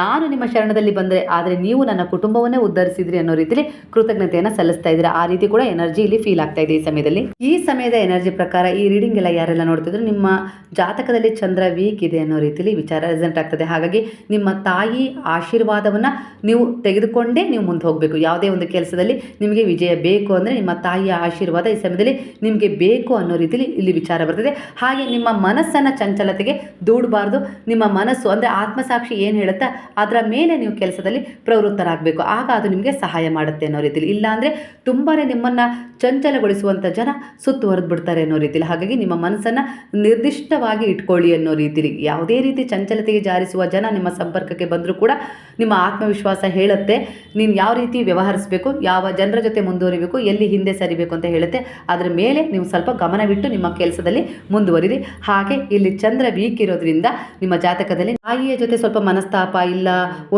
ನಾನು ನಿಮ್ಮ ಶರಣದಲ್ಲಿ ಬಂದರೆ, ಆದರೆ ನೀವು ನನ್ನ ಕುಟುಂಬವನ್ನೇ ಉದ್ಧರಿಸಿದ್ರಿ ಅನ್ನೋ ರೀತಿಯಲ್ಲಿ ಕೃತಜ್ಞತೆಯನ್ನು ಸಲ್ಲಿಸ್ತಾ ಇದ್ದೀರಾ. ಆ ರೀತಿ ಕೂಡ ಎನರ್ಜಿ ಇಲ್ಲಿ ಫೀಲ್ ಆಗ್ತಾ ಇದೆ ಈ ಸಮಯದಲ್ಲಿ. ಈ ಸಮಯದ ಎನರ್ಜಿ ಪ್ರಕಾರ ಈ ರೀಡಿಂಗ್ ಎಲ್ಲ ಯಾರೆಲ್ಲ ನೋಡ್ತಿದ್ರು, ನಿಮ್ಮ ಜಾತಕದಲ್ಲಿ ಚಂದ್ರ ವೀಕ್ ಇದೆ ಅನ್ನೋ ರೀತಿಯಲ್ಲಿ ವಿಚಾರ ರೆಸೆಂಟ್ ಆಗ್ತದೆ. ಹಾಗಾಗಿ ನಿಮ್ಮ ತಾಯಿ ಆಶೀರ್ವಾದವನ್ನು ನೀವು ತೆಗೆದುಕೊಂಡೇ ನೀವು ಮುಂದೆ ಹೋಗಬೇಕು. ಯಾವುದೇ ಒಂದು ಕೆಲಸದಲ್ಲಿ ನಿಮಗೆ ವಿಜಯ ಬೇಕು ಅಂದರೆ ನಿಮ್ಮ ತಾಯಿಯ ಆಶೀರ್ವಾದ ಆಶೀರ್ವಾದ ಈ ಸಮಯದಲ್ಲಿ ನಿಮಗೆ ಬೇಕು ಅನ್ನೋ ರೀತಿಯಲ್ಲಿ ಇಲ್ಲಿ ವಿಚಾರ ಬರ್ತದೆ. ಹಾಗೆ ನಿಮ್ಮ ಮನಸ್ಸನ್ನು ಚಂಚಲತೆಗೆ ದೂಡಬಾರ್ದು. ನಿಮ್ಮ ಮನಸ್ಸು ಅಂದರೆ ಆತ್ಮಸಾಕ್ಷಿ ಏನು ಹೇಳುತ್ತಾ, ಅದರ ಮೇಲೆ ನೀವು ಕೆಲಸದಲ್ಲಿ ಪ್ರವೃತ್ತರಾಗಬೇಕು. ಆಗ ಅದು ನಿಮಗೆ ಸಹಾಯ ಮಾಡುತ್ತೆ ಅನ್ನೋ ರೀತಿಯಲ್ಲಿ ಇಲ್ಲಾಂದರೆ ತುಂಬಾ ನಿಮ್ಮನ್ನು ಚಂಚಲಗೊಳಿಸುವಂಥ ಜನ ಸುತ್ತುವರೆದು ಬಿಡ್ತಾರೆ ಅನ್ನೋ ರೀತಿಯಲ್ಲಿ ಹಾಗಾಗಿ ನಿಮ್ಮ ಮನಸ್ಸನ್ನು ನಿರ್ದಿಷ್ಟವಾಗಿ ಇಟ್ಕೊಳ್ಳಿ ಅನ್ನೋ ರೀತಿಯಲ್ಲಿ ಯಾವುದೇ ರೀತಿ ಚಂಚಲತೆಗೆ ಜಾರಿಸುವ ಜನ ನಿಮ್ಮ ಸಂಪರ್ಕಕ್ಕೆ ಬಂದರೂ ಕೂಡ ನಿಮ್ಮ ಆತ್ಮವಿಶ್ವಾಸ ಹೇಳುತ್ತೆ. ನೀನು ಯಾವ ರೀತಿ ವ್ಯವಹರಿಸಬೇಕು, ಯಾವ ಜನರ ಜೊತೆ ಮುಂದುವರಿಬೇಕು, ಎಲ್ಲಿ ಹಿಂದೆ ಸರಿಬೇಕು ಅಂತ ಹೇಳುತ್ತೆ. ಅದರ ಮೇಲೆ ನೀವು ಸ್ವಲ್ಪ ಗಮನವಿಟ್ಟು ನಿಮ್ಮ ಕೆಲಸದಲ್ಲಿ ಮುಂದುವರಿರಿ. ಹಾಗೆ ಇಲ್ಲಿ ಚಂದ್ರ ವೀಕ್ ಇರೋದ್ರಿಂದ ನಿಮ್ಮ ಜಾತಕದಲ್ಲಿ ತಾಯಿಯ ಜೊತೆ ಸ್ವಲ್ಪ ಮನಸ್ತಾಪ ಇಲ್ಲ,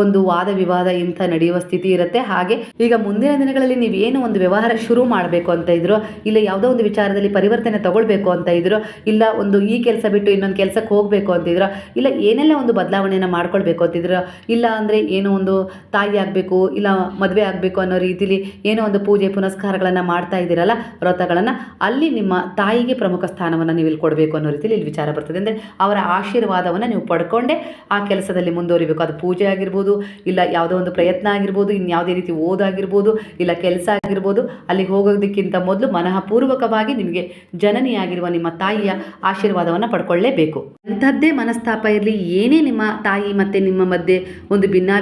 ಒಂದು ವಾದ ವಿವಾದ ಇಂಥ ನಡೆಯುವ ಸ್ಥಿತಿ ಇರುತ್ತೆ. ಹಾಗೆ ಈಗ ಮುಂದಿನ ದಿನಗಳಲ್ಲಿ ನೀವು ಏನು ಒಂದು ವ್ಯವಹಾರ ಶುರು ಮಾಡಬೇಕು ಅಂತ ಇದ್ರು, ಇಲ್ಲ ಯಾವುದೋ ಒಂದು ವಿಚಾರದಲ್ಲಿ ಪರಿವರ್ತನೆ ತಗೊಳ್ಬೇಕು ಅಂತ ಇದ್ರು, ಇಲ್ಲ ಒಂದು ಈ ಕೆಲಸ ಬಿಟ್ಟು ಇನ್ನೊಂದು ಕೆಲಸಕ್ಕೆ ಹೋಗಬೇಕು ಅಂತಿದ್ರು ಇಲ್ಲ ಏನೆಲ್ಲ ಒಂದು ಬದಲಾವಣೆಯನ್ನು ಮಾಡ್ಕೊಳ್ಬೇಕು ಅಂತಿದ್ರು ಇಲ್ಲ ಅಂದರೆ ಏನೋ ಒಂದು ತಾಯಿ ಆಗಬೇಕು ಇಲ್ಲ ಮದುವೆ ಆಗಬೇಕು ಅನ್ನೋ ರೀತಿಲಿ ಏನೋ ಒಂದು ಪೂಜೆ ಪುನಸ್ಕಾರಗಳನ್ನು ಮಾಡ್ತಾ ಇದ್ದೀರಲ್ಲ, ವ್ರತಗಳನ್ನು, ಅಲ್ಲಿ ನಿಮ್ಮ ತಾಯಿಗೆ ಪ್ರಮುಖ ಸ್ಥಾನವನ್ನು ನೀವು ಇಲ್ಲಿ ಕೊಡಬೇಕು ಅನ್ನೋ ರೀತಿಲಿ ಇಲ್ಲಿ ವಿಚಾರ ಬರ್ತದೆ. ಅಂದರೆ ಅವರ ಆಶೀರ್ವಾದವನ್ನು ನೀವು ಪಡ್ಕೊಂಡೇ ಆ ಕೆಲಸದಲ್ಲಿ ಮುಂದುವರಿಬೇಕು. ಅದು ಪೂಜೆ ಆಗಿರ್ಬೋದು, ಇಲ್ಲ ಯಾವುದೋ ಒಂದು ಪ್ರಯತ್ನ ಆಗಿರ್ಬೋದು, ಇನ್ಯಾವುದೇ ರೀತಿ ಓದಾಗಿರ್ಬೋದು, ಇಲ್ಲ ಕೆಲಸ ಆಗಿರ್ಬೋದು, ಅಲ್ಲಿಗೆ ಹೋಗೋದಕ್ಕಿಂತ ಮೊದಲು ಮನಃಪೂರ್ವಕವಾಗಿ ನಿಮಗೆ ಜನನಿಯಾಗಿರುವ ನಿಮ್ಮ ತಾಯಿಯ ಆಶೀರ್ವಾದವನ್ನು ಪಡ್ಕೊಳ್ಳೇಬೇಕು. ಅಂಥದ್ದೇ ಮನಸ್ತಾಪ ಇರಲಿ, ಏನೇ ನಿಮ್ಮ ತಾಯಿ ಮತ್ತು ನಿಮ್ಮ ಮಧ್ಯೆ ಒಂದು ಭಿನ್ನಾಭಿಪ್ರಾಯಗಳು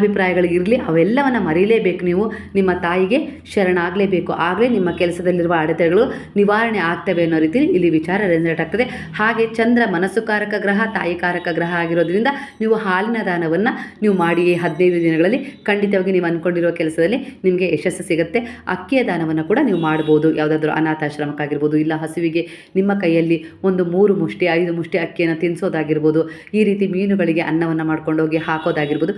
ಇರಲಿ, ಅವೆಲ್ಲವನ್ನು ಮರೀಲೇಬೇಕು ನೀವು. ನಿಮ್ಮ ತಾಯಿಗೆ ಶರಣಾಗಲೇಬೇಕು. ಆಗಲೇ ನಿಮ್ಮ ಕೆಲಸದಲ್ಲಿರುವ ಅಡೆತಡೆಗಳು ನಿವಾರಣೆ ಆಗ್ತವೆ ಅನ್ನೋ ರೀತಿಯಲ್ಲಿ ಇಲ್ಲಿ ವಿಚಾರ ರೆಸನೇಟ್ ಆಗ್ತದೆ. ಹಾಗೆ ಚಂದ್ರ ಮನಸ್ಸುಕಾರಕ ಗ್ರಹ, ತಾಯಿಕಾರಕ ಗ್ರಹ ಆಗಿರೋದ್ರಿಂದ ನೀವು ಹಾಲಿನ ದಾನವನ್ನು ನೀವು ಮಾಡಿ ಹದಿನೈದು ದಿನಗಳಲ್ಲಿ ಖಂಡಿತವಾಗಿ ನೀವು ಅಂದ್ಕೊಂಡಿರುವ ಕೆಲಸದಲ್ಲಿ ನಿಮಗೆ ಯಶಸ್ಸು ಸಿಗುತ್ತೆ. ಅಕ್ಕಿಯ ದಾನವನ್ನು ಕೂಡ ನೀವು ಮಾಡ್ಬೋದು. ಯಾವುದಾದ್ರೂ ಅನಾಥಾಶ್ರಮಕ್ಕಾಗಿರ್ಬೋದು, ಇಲ್ಲ ಹಸುವಿಗೆ ನಿಮ್ಮ ಕೈಯಲ್ಲಿ ಒಂದು ಮೂರು ಮುಷ್ಟಿ, ಐದು ಮುಷ್ಟಿ ಅಕ್ಕಿಯನ್ನು ತಿನ್ನಿಸೋದಾಗಿರ್ಬೋದು ಈ ರೀತಿ ಮೀನುಗಳಿಗೆ ಅನ್ನವನ್ನು ಮಾಡ್ಕೊಂಡೋಗಿ ಹಾಕೋದಾಗಿರ್ಬೋದು.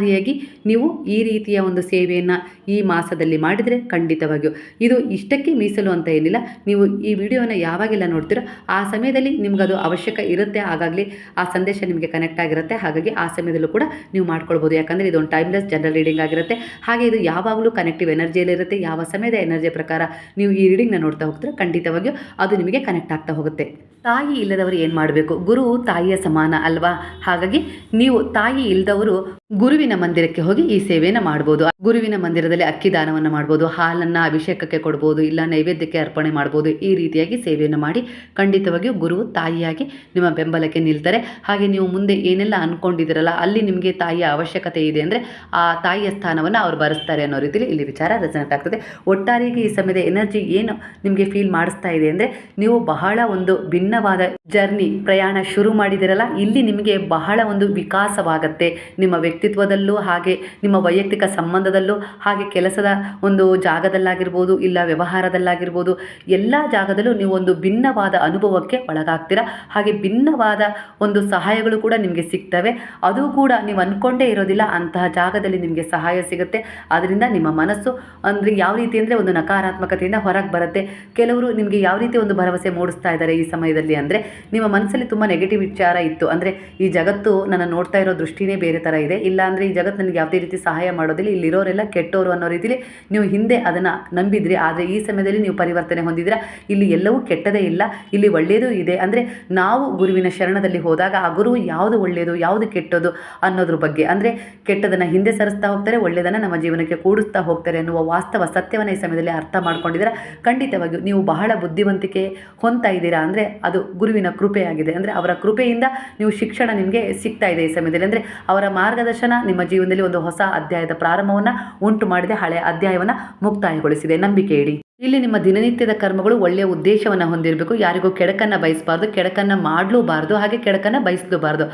ಒಟ್ಟಾರೆಯಾಗಿ ನೀವು ಈ ರೀತಿಯ ಒಂದು ಸೇವೆಯನ್ನು ಈ ಮಾಸದಲ್ಲಿ ಮಾಡಿದರೆ ಖಂಡಿತವಾಗಿಯೂ. ಇದು ಇಷ್ಟಕ್ಕೆ ಮೀಸಲು ಅಂತ ಏನಿಲ್ಲ. ನೀವು ಈ ವಿಡಿಯೋನ ಯಾವಾಗೆಲ್ಲ ನೋಡ್ತೀರೋ ಆ ಸಮಯದಲ್ಲಿ ನಿಮಗದು ಅವಶ್ಯಕ ಇರುತ್ತೆ, ಹಾಗಾಗಲಿ ಆ ಸಂದೇಶ ನಿಮಗೆ ಕನೆಕ್ಟ್ ಆಗಿರುತ್ತೆ. ಹಾಗಾಗಿ ಆ ಸಮಯದಲ್ಲೂ ಕೂಡ ನೀವು ಮಾಡ್ಕೊಳ್ಬೋದು. ಯಾಕಂದರೆ ಇದೊಂದು ಟೈಮ್ಲೆಸ್ ಜನರಲ್ ರೀಡಿಂಗ್ ಆಗಿರುತ್ತೆ. ಹಾಗೆ ಇದು ಯಾವಾಗಲೂ ಕನೆಕ್ಟಿವ್ ಎನರ್ಜಿಯಲ್ಲಿರುತ್ತೆ ಯಾವ ಸಮಯದ ಎನರ್ಜಿ ಪ್ರಕಾರ ನೀವು ಈ ರೀಡಿಂಗ್ನ ನೋಡ್ತಾ ಹೋಗ್ತೀರೋ ಖಂಡಿತವಾಗಿಯೂ ಅದು ನಿಮಗೆ ಕನೆಕ್ಟ್ ಆಗ್ತಾ ಹೋಗುತ್ತೆ. ತಾಯಿ ಇಲ್ಲದವರು ಏನು ಮಾಡಬೇಕು? ಗುರು ತಾಯಿಯ ಸಮಾನ ಅಲ್ವಾ? ಹಾಗಾಗಿ ನೀವು ತಾಯಿ ಇಲ್ಲದವರು ಗುರುವಿನ ಮಂದಿರಕ್ಕೆ ಹೋಗಿ ಈ ಸೇವೆಯನ್ನು ಮಾಡ್ಬೋದು. ಗುರುವಿನ ಮಂದಿರದಲ್ಲಿ ಅಕ್ಕಿ ದಾನವನ್ನು ಮಾಡ್ಬೋದು, ಹಾಲನ್ನು ಅಭಿಷೇಕಕ್ಕೆ ಕೊಡ್ಬೋದು, ಇಲ್ಲ ನೈವೇದ್ಯಕ್ಕೆ ಅರ್ಪಣೆ ಮಾಡ್ಬೋದು, ಈ ರೀತಿಯಾಗಿ ಸೇವೆಯನ್ನು ಮಾಡಿ ಖಂಡಿತವಾಗಿಯೂ ಗುರು ತಾಯಿಯಾಗಿ ನಿಮ್ಮ ಬೆಂಬಲಕ್ಕೆ ನಿಲ್ತಾರೆ. ಹಾಗೆ ನೀವು ಮುಂದೆ ಏನೆಲ್ಲ ಅಂದ್ಕೊಂಡಿದ್ದೀರಲ್ಲ ಅಲ್ಲಿ ನಿಮಗೆ ತಾಯಿಯ ಅವಶ್ಯಕತೆ ಇದೆ ಅಂದರೆ ಆ ತಾಯಿಯ ಸ್ಥಾನವನ್ನು ಅವರು ಬರೆಸ್ತಾರೆ ಅನ್ನೋ ರೀತಿಯಲ್ಲಿ ಇಲ್ಲಿ ವಿಚಾರ ರೆಸನೆಟ್ ಆಗ್ತದೆ ಒಟ್ಟಾರೆಯಾಗಿ ಈ ಸಮಯದ ಎನರ್ಜಿ ಏನು ನಿಮಗೆ ಫೀಲ್ ಮಾಡಿಸ್ತಾ ಇದೆ ಅಂದರೆ ನೀವು ಬಹಳ ಒಂದು ಭಿನ್ನವಾದ ಜರ್ನಿ ಪ್ರಯಾಣ ಶುರು ಮಾಡಿದಿರಲ್ಲ, ಇಲ್ಲಿ ನಿಮಗೆ ಬಹಳ ಒಂದು ವಿಕಾಸವಾಗತ್ತೆ. ನಿಮ್ಮ ವ್ಯಕ್ತಿತ್ವದಲ್ಲೂ ಹಾಗೆ, ನಿಮ್ಮ ವೈಯಕ್ತಿಕ ಸಂಬಂಧದಲ್ಲೂ ಹಾಗೆ ಕೆಲಸದ ಒಂದು ಜಾಗದಲ್ಲಾಗಿರ್ಬೋದು, ಇಲ್ಲ ವ್ಯವಹಾರದಲ್ಲಾಗಿರ್ಬೋದು, ಎಲ್ಲ ಜಾಗದಲ್ಲೂ ನೀವು ಒಂದು ಭಿನ್ನವಾದ ಅನುಭವಕ್ಕೆ ಒಳಗಾಗ್ತೀರಾ. ಹಾಗೆ ಭಿನ್ನವಾದ ಒಂದು ಸಹಾಯಗಳು ಕೂಡ ನಿಮಗೆ ಸಿಗ್ತವೆ. ಅದು ಕೂಡ ನೀವು ಅಂದ್ಕೊಂಡೇ ಇರೋದಿಲ್ಲ, ಅಂತಹ ಜಾಗದಲ್ಲಿ ನಿಮಗೆ ಸಹಾಯ ಸಿಗುತ್ತೆ. ಅದರಿಂದ ನಿಮ್ಮ ಮನಸ್ಸು ಅಂದರೆ ಯಾವ ರೀತಿ ಅಂದರೆ ಒಂದು ನಕಾರಾತ್ಮಕತೆಯಿಂದ ಹೊರಗೆ ಬರುತ್ತೆ. ಕೆಲವರು ನಿಮಗೆ ಯಾವ ರೀತಿ ಒಂದು ಭರವಸೆ ಮೂಡಿಸ್ತಾ ಇದ್ದಾರೆ ಈ ಸಮಯದಲ್ಲಿ? ಅಂದರೆ ನಿಮ್ಮ ಮನಸ್ಸಲ್ಲಿ ತುಂಬ ನೆಗೆಟಿವ್ ವಿಚಾರ ಇತ್ತು. ಅಂದರೆ ಈ ಜಗತ್ತು ನನ್ನ ನೋಡ್ತಾ ಇರೋ ದೃಷ್ಟಿನೇ ಬೇರೆ ಥರ ಇದೆ. ಇಲ್ಲ ಅಂದರೆ ಈ ಜಗತ್ತು ನನಗೆ ಯಾವುದೇ ರೀತಿ ಸಹಾಯ ಮಾಡೋದಿಲ್ಲ. ಇಲ್ಲಿರೋರೆಲ್ಲ ಕೆಟ್ಟವರು ಅನ್ನೋ ರೀತಿಲಿ ನೀವು ಹಿಂದೆ ಅದನ್ನು ನಂಬಿದ್ರಿ. ಆದರೆ ಈ ಸಮಯದಲ್ಲಿ ನೀವು ಪರಿವರ್ತನೆ ಹೊಂದಿದ್ದೀರಾ? ಇಲ್ಲಿ ಎಲ್ಲವೂ ಕೆಟ್ಟದೇ ಇಲ್ಲ. ಇಲ್ಲಿ ಒಳ್ಳೆಯದು ಇದೆ. ಅಂದರೆ ನಾವು ಗುರುವಿನ ಶರಣದಲ್ಲಿ ಹೋದಾಗ ಆ ಗುರು ಯಾವುದು ಒಳ್ಳೆಯದು ಯಾವುದು ಕೆಟ್ಟದು ಅನ್ನೋದ್ರ ಬಗ್ಗೆ. ಅಂದರೆ ಕೆಟ್ಟದನ್ನು ಹಿಂದೆ ಸರಿಸ್ತಾ ಹೋಗ್ತಾರೆ ಒಳ್ಳೆಯದನ್ನು ನಮ್ಮ ಜೀವನಕ್ಕೆ ಕೂಡಿಸ್ತಾ ಹೋಗ್ತಾರೆ ಅನ್ನುವ ವಾಸ್ತವ ಸತ್ಯವನ್ನು ಈ ಸಮಯದಲ್ಲಿ ಅರ್ಥ ಮಾಡ್ಕೊಂಡಿದ್ದೀರಾ? ಖಂಡಿತವಾಗಿಯೂ ನೀವು ಬಹಳ ಬುದ್ಧಿವಂತಿಕೆ ಹೊಂತಾ ಇದ್ದೀರಾ? ಅಂದರೆ ಅದು ಗುರುವಿನ ಕೃಪೆಯಾಗಿದೆ. ಅಂದರೆ ಅವರ ಕೃಪೆಯಿಂದ ನೀವು ಶಿಕ್ಷಣ ನಿಮಗೆ ಸಿಗ್ತಾ ಇದೆ ಈ ಸಮಯದಲ್ಲಿ. ಅಂದರೆ ಅವರ ಮಾರ್ಗದರ್ಶನ ನಿಮ್ಮ ಜೀವನದಲ್ಲಿ ಒಂದು ಹೊಸ ಅಧ್ಯಾಯದ ಪ್ರಾರಂಭವನ್ನು ಉಂಟು ಮಾಡಿದೆ, ಹಳೆಯ ಅಧ್ಯಾಯವನ್ನು ಮುಕ್ತಾಯಗೊಳಿಸಿದೆ. ನಂಬಿಕೆ ಇಡಿ. ಇಲ್ಲಿ ನಿಮ್ಮ ದಿನನಿತ್ಯದ ಕರ್ಮಗಳು ಒಳ್ಳೆಯ ಉದ್ದೇಶವನ್ನು ಹೊಂದಿರಬೇಕು. ಯಾರಿಗೂ ಕೆಡಕನ್ನು ಬಯಸಬಾರ್ದು, ಕೆಡಕನ್ನು ಮಾಡಲೂಬಾರ್ದು, ಹಾಗೆ ಕೆಡಕನ್ನು ಬಯಸಲೂಬಾರ್ದು.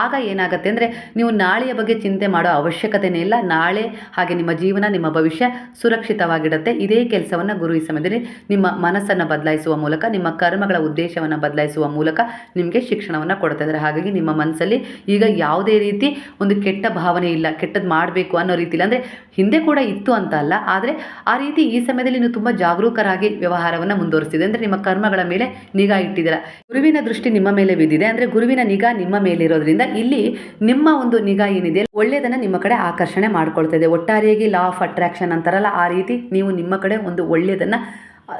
ಆಗ ಏನಾಗುತ್ತೆ ಅಂದರೆ ನೀವು ನಾಳೆಯ ಬಗ್ಗೆ ಚಿಂತೆ ಮಾಡೋ ಅವಶ್ಯಕತೆಯೇ ಇಲ್ಲ. ನಾಳೆ ಹಾಗೆ ನಿಮ್ಮ ಜೀವನ, ನಿಮ್ಮ ಭವಿಷ್ಯ ಸುರಕ್ಷಿತವಾಗಿಡುತ್ತೆ. ಇದೇ ಕೆಲಸವನ್ನು ಗುರು ಈ ಸಮಯದಲ್ಲಿ ನಿಮ್ಮ ಮನಸ್ಸನ್ನು ಬದಲಾಯಿಸುವ ಮೂಲಕ, ನಿಮ್ಮ ಕರ್ಮಗಳ ಉದ್ದೇಶವನ್ನು ಬದಲಾಯಿಸುವ ಮೂಲಕ ನಿಮಗೆ ಶಿಕ್ಷಣವನ್ನು ಕೊಡ್ತಾ ಇದ್ದಾರೆ. ಹಾಗಾಗಿ ನಿಮ್ಮ ಮನಸ್ಸಲ್ಲಿ ಈಗ ಯಾವುದೇ ರೀತಿ ಒಂದು ಕೆಟ್ಟ ಭಾವನೆ ಇಲ್ಲ ಕೆಟ್ಟದ್ದು ಮಾಡಬೇಕು ಅನ್ನೋ ರೀತಿಯಲ್ಲಿ ಅಂದರೆ ಹಿಂದೆ ಕೂಡ ಇತ್ತು ಅಂತ ಅಲ್ಲ. ಆದರೆ ಆ ರೀತಿ ಈ ಸಮಯದಲ್ಲಿ ನೀವು ತುಂಬ ಜಾಗರೂಕರಾಗಿ ವ್ಯವಹಾರವನ್ನು ಮುಂದುವರಿಸಿದೆ. ಅಂದರೆ ನಿಮ್ಮ ಕರ್ಮಗಳ ಮೇಲೆ ನಿಗಾ ಇಟ್ಟಿದ್ದೀರಾ? ಗುರುವಿನ ದೃಷ್ಟಿ ನಿಮ್ಮ ಮೇಲೆ ಬಿದ್ದಿದೆ. ಅಂದರೆ ಗುರುವಿನ ನಿಗಾ ನಿಮ್ಮ ಮೇಲೆ ಇರೋದ್ರಿಂದ ಇಲ್ಲಿ ನಿಮ್ಮ ಒಂದು ನಿಗಾ ಏನಿದೆ, ಒಳ್ಳೆಯದನ್ನು ನಿಮ್ಮ ಕಡೆ ಆಕರ್ಷಣೆ ಮಾಡ್ಕೊಳ್ತಾ ಇದೆ. ಒಟ್ಟಾರೆಯಾಗಿ ಲಾ ಆಫ್ ಅಟ್ರಾಕ್ಷನ್ ಅಂತಾರಲ್ಲ, ಆ ರೀತಿ ನೀವು ನಿಮ್ಮ ಕಡೆ ಒಂದು ಒಳ್ಳೆಯದನ್ನು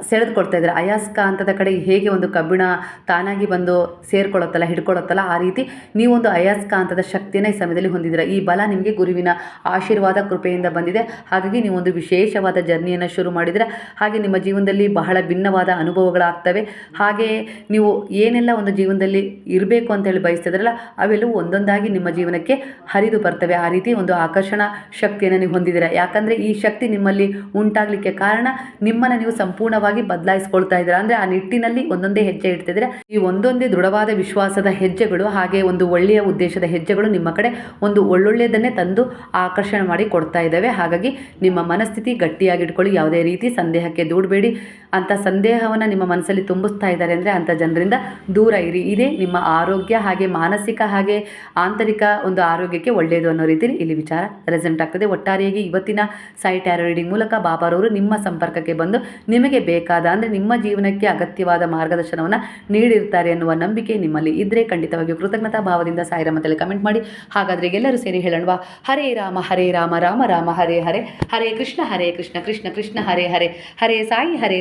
ಸೆಳೆದುಕೊಳ್ತಾ ಇದ್ದಾರೆ ಅಯಾಸ್ಕ ಅಂತದ ಕಡೆ ಹೇಗೆ ಒಂದು ಕಬ್ಬಿಣ ತಾನಾಗಿ ಬಂದು ಸೇರ್ಕೊಳ್ಳುತ್ತಲ್ಲ, ಹಿಡ್ಕೊಳ್ಳುತ್ತಲ್ಲ, ಆ ರೀತಿ ನೀವೊಂದು ಅಯಸ್ಕಾಂತದ ಶಕ್ತಿಯನ್ನು ಈ ಸಮಯದಲ್ಲಿ ಹೊಂದಿದ್ದೀರ. ಈ ಬಲ ನಿಮಗೆ ಗುರುವಿನ ಆಶೀರ್ವಾದ, ಕೃಪೆಯಿಂದ ಬಂದಿದೆ. ಹಾಗಾಗಿ ನೀವೊಂದು ವಿಶೇಷವಾದ ಜರ್ನಿಯನ್ನು ಶುರು ಮಾಡಿದರೆ ಹಾಗೆ ನಿಮ್ಮ ಜೀವನದಲ್ಲಿ ಬಹಳ ಭಿನ್ನವಾದ ಅನುಭವಗಳಾಗ್ತವೆ. ಹಾಗೆಯೇ ನೀವು ಏನೆಲ್ಲ ಒಂದು ಜೀವನದಲ್ಲಿ ಇರಬೇಕು ಅಂತೇಳಿ ಬಯಸ್ತಿದ್ರಲ್ಲ, ಅವೆಲ್ಲವೂ ಒಂದೊಂದಾಗಿ ನಿಮ್ಮ ಜೀವನಕ್ಕೆ ಹರಿದು ಬರ್ತವೆ. ಆ ರೀತಿ ಒಂದು ಆಕರ್ಷಣ ಶಕ್ತಿಯನ್ನು ನೀವು ಹೊಂದಿದ್ದೀರಾ. ಯಾಕಂದರೆ ಈ ಶಕ್ತಿ ನಿಮ್ಮಲ್ಲಿ ಉಂಟಾಗಲಿಕ್ಕೆ ಕಾರಣ ನಿಮ್ಮನ್ನು ನೀವು ಸಂಪೂರ್ಣವಾಗಿ ಬದಲಾಯಿಸ್ಕೊಳ್ತಾ ಇದ್ದೀರಾ. ಅಂದರೆ ಆ ನಿಟ್ಟಿನಲ್ಲಿ ಒಂದೊಂದೇ ಹೆಜ್ಜೆ ಇಡ್ತಿದ್ರೆ ಈ ಒಂದೊಂದೇ ದೃಢವಾದ ವಿಶ್ವಾಸದ ಹೆಜ್ಜೆಗಳು ಹಾಗೆ ಒಂದು ಒಳ್ಳೆಯ ಉದ್ದೇಶದ ಹೆಜ್ಜೆಗಳು ನಿಮ್ಮ ಕಡೆ ಒಂದು ಒಳ್ಳೊಳ್ಳೆಯದನ್ನೇ ತಂದು ಆಕರ್ಷಣೆ ಮಾಡಿ ಕೊಡ್ತಾ ಇದ್ದಾವೆ. ಹಾಗಾಗಿ ನಿಮ್ಮ ಮನಸ್ಥಿತಿ ಗಟ್ಟಿಯಾಗಿಟ್ಕೊಳ್ಳಿ. ಯಾವುದೇ ರೀತಿ ಸಂದೇಹಕ್ಕೆ ದೂಡಬೇಡಿ. ಅಂಥ ಸಂದೇಹವನ್ನು ನಿಮ್ಮ ಮನಸ್ಸಲ್ಲಿ ತುಂಬಿಸ್ತಾ ಇದ್ದಾರೆ ಅಂದರೆ ಅಂಥ ಜನರಿಂದ ದೂರ ಇರಿ. ಇದೇ ನಿಮ್ಮ ಆರೋಗ್ಯ ಹಾಗೆ ಮಾನಸಿಕ ಹಾಗೆ ಆಂತರಿಕ ಒಂದು ಆರೋಗ್ಯಕ್ಕೆ ಒಳ್ಳೆಯದು ಅನ್ನೋ ರೀತಿಯಲ್ಲಿ ಇಲ್ಲಿ ವಿಚಾರ ರೆಸೆಂಟ್ ಆಗ್ತದೆ. ಒಟ್ಟಾರೆಯಾಗಿ ಇವತ್ತಿನ ಸಾಯಿ ಟ್ಯಾರೋ ರೀಡಿಂಗ್ ಮೂಲಕ ಬಾಬಾರವರು ನಿಮ್ಮ ಸಂಪರ್ಕಕ್ಕೆ ಬಂದು ನಿಮಗೆ ಬೇಕಾದ ಅಂದರೆ ನಿಮ್ಮ ಜೀವನಕ್ಕೆ ಅಗತ್ಯವಾದ ಮಾರ್ಗದರ್ಶನವನ್ನು ನೀಡಿರ್ತಾರೆ ಎನ್ನುವ ನಂಬಿಕೆ ನಿಮ್ಮಲ್ಲಿ ಇದ್ದರೆ ಖಂಡಿತವಾಗಿಯೂ ಕೃತಜ್ಞತಾ ಭಾವದಿಂದ ಸಾಯಿರಾಮತಲ್ಲಿ ಕಮೆಂಟ್ ಮಾಡಿ. ಹಾಗಾದರೆ ಎಲ್ಲರೂ ಸೇರಿ ಹೇಳೋಣವಾ? ಹರೇ ರಾಮ ಹರೇ ರಾಮ ರಾಮ ರಾಮ, ಹರೇ ಹರೇ. ಹರೇ ಕೃಷ್ಣ ಹರೇ ಕೃಷ್ಣ ಕೃಷ್ಣ ಕೃಷ್ಣ, ಹರೇ ಹರೇ. ಹರೇ ಸಾಯಿ, ಹರೇ